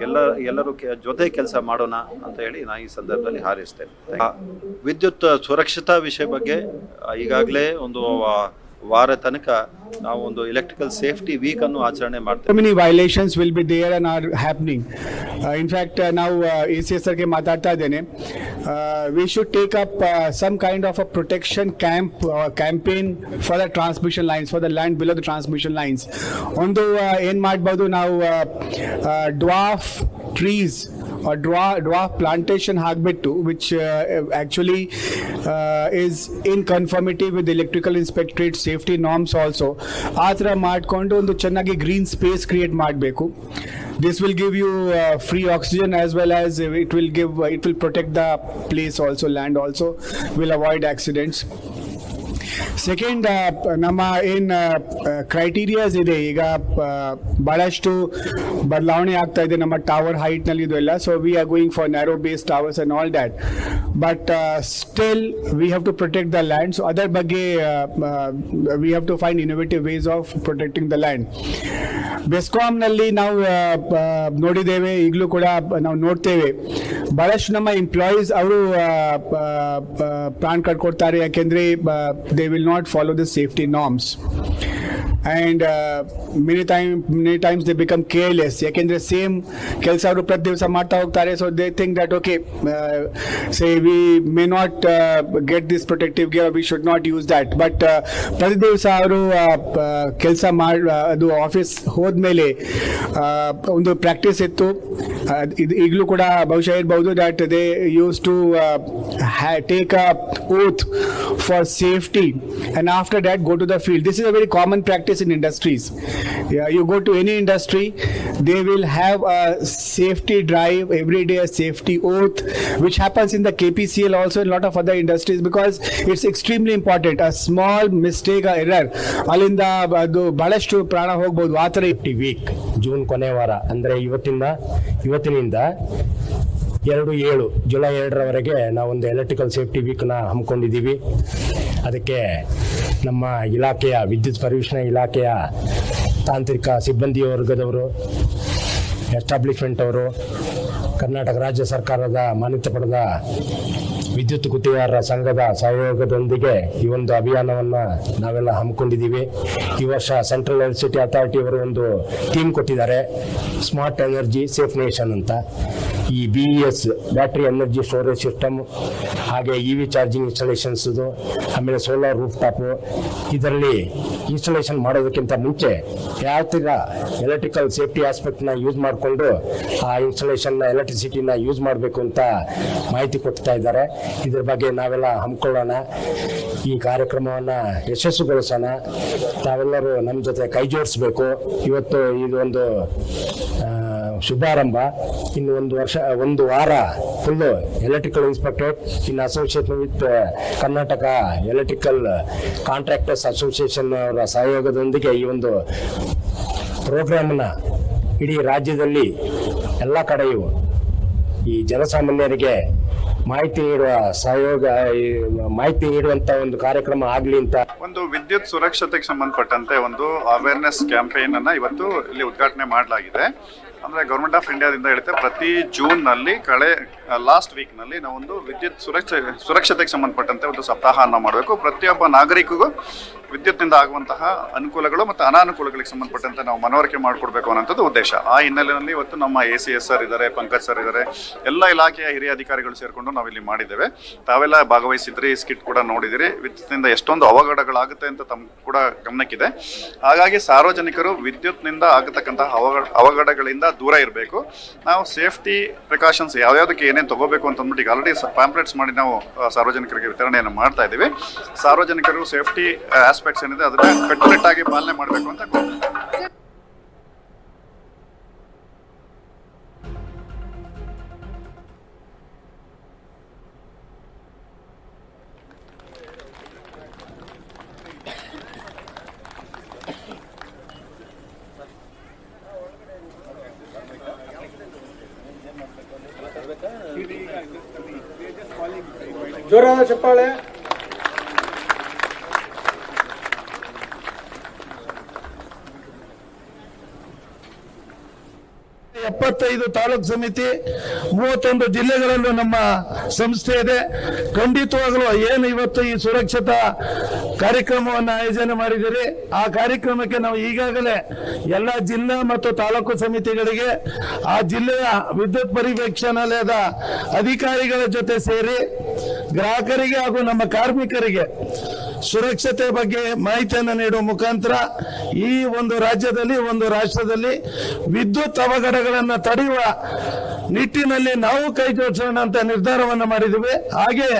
ಎಲ್ಲ, ಎಲ್ಲರೂ ಜೊತೆ ಕೆಲಸ ಮಾಡೋಣ ಅಂತ ಹೇಳಿ ನಾನು ಈ ಸಂದರ್ಭದಲ್ಲಿ ಹಾರೈಸ್ತೇನೆ. ವಿದ್ಯುತ್ ಸುರಕ್ಷತಾ ವಿಷಯ ಬಗ್ಗೆ ಈಗಾಗಲೇ ಒಂದು ವಾರ ತನಕ ನಾವು ಒಂದು ಎಲೆಕ್ಟ್ರಿಕಲ್ ಸೇಫ್ಟಿ ವೀಕ್ ಅನ್ನು ಆಚರಣೆ ಮಾಡ್ತೇವೆ so many will be there and are. Uh, in fact, uh, now uh, ACS sir ಮಾತಾಡ್ತಾ ಇದ್ದೇನೆ take up uh, some kind of a protection camp uh, campaign for the transmission lines for the land below the transmission lines. ಒಂದು uh, ಏನ್ ಮಾಡ್ಬೋದು ನಾವು dwarf trees ಡ್ವಾ ಡ್ವಾಫ್ plantation ಹಾಕ್ಬಿಟ್ಟು which actually is in conformity with electrical inspectorate safety norms also ಆ ಥರ ಮಾಡಿಕೊಂಡು ಒಂದು ಚೆನ್ನಾಗಿ ಗ್ರೀನ್ ಸ್ಪೇಸ್ ಕ್ರಿಯೇಟ್ ಮಾಡಬೇಕು this will give you free oxygen as well as it will give it will protect the place also land also will avoid accidents second ನಮ್ಮ ಏನು criterias ಇದೆ. ಈಗ ಭಾಳಷ್ಟು ಬಹಳಷ್ಟು ಬದಲಾವಣೆ ಆಗ್ತಾ ಇದೆ ನಮ್ಮ ಟವರ್ ಹೈಟ್ನಲ್ಲಿ ಇದು ಎಲ್ಲ so we are going for narrow base towers and all that but still we have to protect the land so ಅದರ ಬಗ್ಗೆ we have to find innovative ways of protecting the land ಬೆಸ್ಕಾಂನಲ್ಲಿ ನಾವು ನೋಡಿದ್ದೇವೆ. ಈಗಲೂ ಕೂಡ ನಾವು ನೋಡ್ತೇವೆ. ಬಹಳಷ್ಟು ನಮ್ಮ ಎಂಪ್ಲಾಯೀಸ್ ಅವರು ಪ್ಲಾನ್ ಕಟ್ಕೊಡ್ತಾರೆ. ಯಾಕೆಂದ್ರೆ they will not follow the safety norms and many time many times they become careless ಯಾಕೆಂದರೆ ಸೇಮ್ ಕೆಲಸ ಅವರು ಪ್ರತಿ ದಿವಸ ಮಾಡ್ತಾ ಹೋಗ್ತಾರೆ. So they think that okay say we may not get this protective gear we should not use that but ಪ್ರತಿ ದಿವಸ ಅವರು ಕೆಲಸ ಮಾಡಿ ಅದು ಆಫೀಸ್ ಹೋದ್ಮೇಲೆ ಒಂದು ಪ್ರಾಕ್ಟೀಸ್ ಇತ್ತು. ಇದು ಈಗಲೂ ಕೂಡ ಬಹುಶಃ ಇರ್ಬೋದು that they use to take a oath for safety and after that, go to the field. This is very common common practice in industries yeah, you go to any industry they will have a safety drive every day a safety oath which happens in the kpcl also in a lot of other industries because it's extremely important a small mistake or error ಅಲ್ಲಿಂದ ಅದು ಬಹಳಷ್ಟು ಪ್ರಾಣ ಹೋಗ್ಬೋದು ಆ ಥರ ಇಟ್ಟಿ weak June ಕೊನೆ ವಾರ ಅಂದರೆ ಇವತ್ತಿಂದ ಇವತ್ತಿನಿಂದ ಎರಡು ಏಳು ಜುಲೈ ಎರಡರವರೆಗೆ ನಾವೊಂದು ಎಲೆಕ್ಟ್ರಿಕಲ್ ಸೇಫ್ಟಿ ವೀಕ್ನ ಹಮ್ಮಿಕೊಂಡಿದ್ದೀವಿ ಅದಕ್ಕೆ ನಮ್ಮ ಇಲಾಖೆಯ ವಿದ್ಯುತ್ ಪರಿವೀಕ್ಷಣಾ ಇಲಾಖೆಯ ತಾಂತ್ರಿಕ ಸಿಬ್ಬಂದಿ ವರ್ಗದವರು ಎಸ್ಟಾಬ್ಲಿಷ್ಮೆಂಟ್ ಅವರು ಕರ್ನಾಟಕ ರಾಜ್ಯ ಸರ್ಕಾರದ ಮಾನ್ಯತೆ ಪಡೆದ ವಿದ್ಯುತ್ ಗುತ್ತಿಗೆದಾರರ ಸಂಘದ ಸಹಯೋಗದೊಂದಿಗೆ ಈ ಒಂದು ಅಭಿಯಾನವನ್ನು ನಾವೆಲ್ಲ ಹಮ್ಮಿಕೊಂಡಿದ್ದೀವಿ. ಈ ವರ್ಷ ಸೆಂಟ್ರಲ್ ಎಲೆಕ್ಟ್ರಿಸಿಟಿ ಅಥಾರಿಟಿ ಅವರು ಒಂದು ಟೀಮ್ ಕೊಟ್ಟಿದ್ದಾರೆ, ಸ್ಮಾರ್ಟ್ ಎನರ್ಜಿ ಸೇಫ್ ನೇಷನ್ ಅಂತ. ಈ B E S battery energy storage system ಹಾಗೆ ಇ ವಿ ಚಾರ್ಜಿಂಗ್ ಇನ್ಸ್ಟಾಲೇಷನ್ಸ್ ಆಮೇಲೆ ಸೋಲಾರ್ ರೂಫ್ ಟಾಪ್ ಇದರಲ್ಲಿ ಇನ್ಸ್ಟಾಲೇಷನ್ ಮಾಡೋದಕ್ಕಿಂತ ಮುಂಚೆ ಯಾವ ಥರ ಎಲೆಕ್ಟ್ರಿಕಲ್ ಸೇಫ್ಟಿ ಆಸ್ಪೆಕ್ಟ್ನ ಯೂಸ್ ಮಾಡಿಕೊಂಡು ಆ ಇನ್ಸ್ಟಾಲೇಷನ್ನ ಎಲೆಕ್ಟ್ರಿಸಿಟಿನ ಯೂಸ್ ಮಾಡಬೇಕು ಅಂತ ಮಾಹಿತಿ ಕೊಡ್ತಾ ಇದ್ದಾರೆ. ಇದ್ರ ಬಗ್ಗೆ ನಾವೆಲ್ಲ ಹಮ್ಮಿಕೊಳ್ಳೋಣ ಈ ಕಾರ್ಯಕ್ರಮವನ್ನು ಯಶಸ್ವಿಗೊಳಿಸೋಣ. ತಾವೆಲ್ಲರೂ ನಮ್ಮ ಜೊತೆ ಕೈ ಜೋಡಿಸ್ಬೇಕು ಇವತ್ತು ಇದೊಂದು ಶುಭಾರಂಭ. ಇನ್ನು ಒಂದು ವರ್ಷ, ಒಂದು ವಾರ full electrical inspector in association with Karnataka electrical contractors association ಅವರ ಸಹಯೋಗದೊಂದಿಗೆ ಈ ಒಂದು ಪ್ರೋಗ್ರಾಮನ್ನು ಇಡೀ ರಾಜ್ಯದಲ್ಲಿ ಎಲ್ಲ ಕಡೆಯೂ ಈ ಜನಸಾಮಾನ್ಯರಿಗೆ ಮಾಹಿತಿ ನೀಡುವ ಸಹಯೋಗ ಮಾಹಿತಿ ನೀಡುವಂತ ಒಂದು ಕಾರ್ಯಕ್ರಮ ಆಗಲಿ ಅಂತ. ಒಂದು ವಿದ್ಯುತ್ ಸುರಕ್ಷತೆಗೆ ಸಂಬಂಧಪಟ್ಟಂತೆ ಒಂದು ಅವೇರ್ನೆಸ್ ಕ್ಯಾಂಪೇನ್ ಅನ್ನ ಇವತ್ತು ಇಲ್ಲಿ ಉದ್ಘಾಟನೆ ಮಾಡಲಾಗಿದೆ. ಅಂದ್ರೆ ಗೌರ್ಮೆಂಟ್ ಆಫ್ ಇಂಡಿಯಾದಿಂದ ಹೇಳುತ್ತೆ ಪ್ರತಿ ಜೂನ್ನಲ್ಲಿ ಕಳೆ ಲಾಸ್ಟ್ ವೀಕ್ನಲ್ಲಿ ನಾವೊಂದು ವಿದ್ಯುತ್ ಸುರಕ್ಷ, ಸುರಕ್ಷತೆಗೆ ಸಂಬಂಧಪಟ್ಟಂತೆ ಒಂದು ಸಪ್ತಾಹವನ್ನು ಮಾಡಬೇಕು. ಪ್ರತಿಯೊಬ್ಬ ನಾಗರಿಕಗೂ ವಿದ್ಯುತ್ನಿಂದ ಆಗುವಂತಹ ಅನುಕೂಲಗಳು ಮತ್ತು ಅನಾನುಕೂಲಗಳಿಗೆ ಸಂಬಂಧಪಟ್ಟಂತೆ ನಾವು ಮನವರಿಕೆ ಮಾಡಿಕೊಡ್ಬೇಕು ಅನ್ನೋಂಥದ್ದು ಉದ್ದೇಶ. ಆ ಹಿನ್ನೆಲೆಯಲ್ಲಿ ಇವತ್ತು ನಮ್ಮ ಎ ಸಿ ಎಸ್ ಸರ್ ಇದ್ದಾರೆ, ಪಂಕಜ್ ಸರ್ ಇದ್ದಾರೆ. ಎಲ್ಲ ಇಲಾಖೆಯ ಹಿರಿಯ ಅಧಿಕಾರಿಗಳು ಸೇರಿಕೊಂಡು ನಾವಿಲ್ಲಿ ಮಾಡಿದ್ದೇವೆ. ತಾವೆಲ್ಲ ಭಾಗವಹಿಸಿದ್ರಿ ಸ್ಕಿಟ್ ಕೂಡ ನೋಡಿದಿರಿ. ವಿದ್ಯುತ್ನಿಂದ ಎಷ್ಟೊಂದು ಅವಘಡಗಳಾಗುತ್ತೆ ಅಂತ ತಮ್ಮ ಕೂಡ ಗಮನಕ್ಕಿದೆ. ಹಾಗಾಗಿ ಸಾರ್ವಜನಿಕರು ವಿದ್ಯುತ್ನಿಂದ ಆಗತಕ್ಕಂತಹ ಅವಘಡ ಅವಘಡಗಳಿಂದ ದೂರ ಇರಬೇಕು. ನಾವು ಸೇಫ್ಟಿ ಪ್ರಿಕಾಷನ್ಸ್ ಯಾವ್ಯಾವುದಕ್ಕೆ ಏನೇನು ತಗೋಬೇಕು ಅಂತ ಅಂದ್ಬಿಟ್ಟು ಈಗ ಆಲ್ರೆಡಿ ಪ್ಯಾಂಪ್ಲೆಟ್ಸ್ ಮಾಡಿ ನಾವು ಸಾರ್ವಜನಿಕರಿಗೆ ವಿತರಣೆಯನ್ನು ಮಾಡ್ತಾ ಇದ್ದೀವಿ. ಸಾರ್ವಜನಿಕರು ಸೇಫ್ಟಿ ಆಸ್ಪೆಕ್ಟ್ಸ್ ಏನಿದೆ ಅದನ್ನ ಕಟ್ಟುನಿಟ್ಟಾಗಿ ಪಾಲನೆ ಮಾಡಬೇಕು ಅಂತ ತಾಲೂಕು ಸಮಿತಿ, ಮೂವತ್ತೊಂದು ಜಿಲ್ಲೆಗಳಲ್ಲೂ ನಮ್ಮ ಸಂಸ್ಥೆ ಇದೆ. ಖಂಡಿತವಾಗಲೂ ಏನು ಇವತ್ತು ಈ ಸುರಕ್ಷತಾ ಕಾರ್ಯಕ್ರಮವನ್ನು ಆಯೋಜನೆ ಮಾಡಿದ್ದೀರಿ, ಆ ಕಾರ್ಯಕ್ರಮಕ್ಕೆ ನಾವು ಈಗಾಗಲೇ ಎಲ್ಲ ಜಿಲ್ಲಾ ಮತ್ತು ತಾಲೂಕು ಸಮಿತಿಗಳಿಗೆ, ಆ ಜಿಲ್ಲೆಯ ವಿದ್ಯುತ್ ಪರಿವೇಕ್ಷಣಾಲಯದ ಅಧಿಕಾರಿಗಳ ಜೊತೆ ಸೇರಿ ಗ್ರಾಹಕರಿಗೆ ಹಾಗೂ ನಮ್ಮ ಕಾರ್ಮಿಕರಿಗೆ ಸುರಕ್ಷತೆ ಬಗ್ಗೆ ಮಾಹಿತಿಯನ್ನು ನೀಡುವ ಮುಖಾಂತರ ಈ ಒಂದು ರಾಜ್ಯದಲ್ಲಿ, ಒಂದು ರಾಷ್ಟ್ರದಲ್ಲಿ ವಿದ್ಯುತ್ ಅವಘಡಗಳನ್ನು ತಡೆಯುವ ನಿಟ್ಟಿನಲ್ಲಿ ನಾವು ಕೈ ಜೋಡಿಸೋಣ ಅಂತ ನಿರ್ಧಾರವನ್ನು ಮಾಡಿದ್ದೀವಿ. ಹಾಗೆ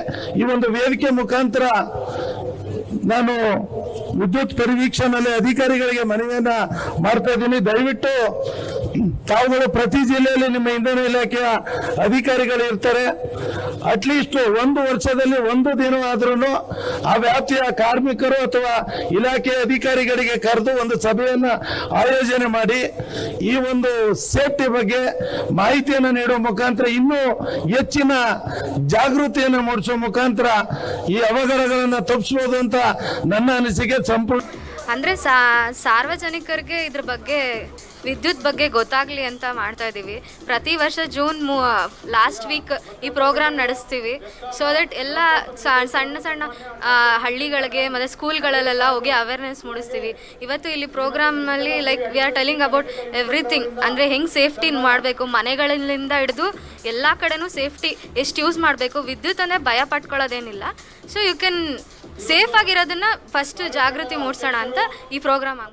ಈ ಒಂದು ವೇದಿಕೆ ಮುಖಾಂತರ ನಾನು ವಿದ್ಯುತ್ ಪರಿವೀಕ್ಷಣೆ ಅಧಿಕಾರಿಗಳಿಗೆ ಮನವಿಯನ್ನ ಮಾಡ್ತಾ ಇದ್ದೀನಿ. ದಯವಿಟ್ಟು ತಾವುಗಳು ಪ್ರತಿ ಜಿಲ್ಲೆಯಲ್ಲಿ ನಿಮ್ಮ ಇಂಧನ ಇಲಾಖೆಯ ಅಧಿಕಾರಿಗಳು ಇರ್ತಾರೆ. ಅಟ್ಲೀಸ್ಟ್ ಒಂದು ವರ್ಷದಲ್ಲಿ ಒಂದು ದಿನವಾದ್ರೂ ಆ ವ್ಯಾಪ್ತಿಯ ಕಾರ್ಮಿಕರು ಅಥವಾ ಇಲಾಖೆಯ ಅಧಿಕಾರಿಗಳಿಗೆ ಕರೆದು ಒಂದು ಸಭೆಯನ್ನು ಆಯೋಜನೆ ಮಾಡಿ ಈ ಒಂದು ಸೇಫ್ಟಿ ಬಗ್ಗೆ ಮಾಹಿತಿಯನ್ನು ನೀಡುವ ಮುಖಾಂತರ ಇನ್ನೂ ಹೆಚ್ಚಿನ ಜಾಗೃತಿಯನ್ನು ಮೂಡಿಸುವ ಮುಖಾಂತರ ಈ ಅವಘಡಗಳನ್ನು ತಪ್ಪಿಸಬಹುದು ಅಂತ ನನ್ನ ಅನಿಸಿಕೆ ಸಂಪೂರ್ಣ ಅಂದ್ರೆ ಸಾರ್ವಜನಿಕರಿಗೆ ಇದ್ರ ಬಗ್ಗೆ ವಿದ್ಯುತ್ ಬಗ್ಗೆ ಗೊತ್ತಾಗಲಿ ಅಂತ ಮಾಡ್ತಾ ಇದ್ದೀವಿ. ಪ್ರತಿ ವರ್ಷ ಜೂನ್ ಮೂ ಲಾಸ್ಟ್ ವೀಕ್ ಈ ಪ್ರೋಗ್ರಾಮ್ ನಡೆಸ್ತೀವಿ. ಸೊ ದಟ್ ಎಲ್ಲ ಸಣ್ಣ ಸಣ್ಣ ಹಳ್ಳಿಗಳಿಗೆ ಮತ್ತು ಸ್ಕೂಲ್ಗಳಲ್ಲೆಲ್ಲ ಹೋಗಿ ಅವೇರ್ನೆಸ್ ಮೂಡಿಸ್ತೀವಿ. ಇವತ್ತು ಇಲ್ಲಿ ಪ್ರೋಗ್ರಾಮ್ನಲ್ಲಿ like we are telling about everything ಅಂದರೆ ಹೆಂಗೆ ಸೇಫ್ಟಿ ಮಾಡಬೇಕು? ಮನೆಗಳಿಂದ ಹಿಡಿದು ಎಲ್ಲ ಕಡೆನೂ ಸೇಫ್ಟಿ ಎಷ್ಟು ಯೂಸ್ ಮಾಡಬೇಕು? ವಿದ್ಯುತ್ ಅಂದರೆ ಭಯ ಪಟ್ಕೊಳ್ಳೋದೇನಿಲ್ಲ. ಸೊ ಯು ಕ್ಯಾನ್ ಸೇಫ್ ಆಗಿರೋದನ್ನ ಫಸ್ಟ್ ಜಾಗೃತಿ ಮೂಡಿಸೋಣ ಅಂತ ಈ ಪ್ರೋಗ್ರಾಮ್ ಆಗ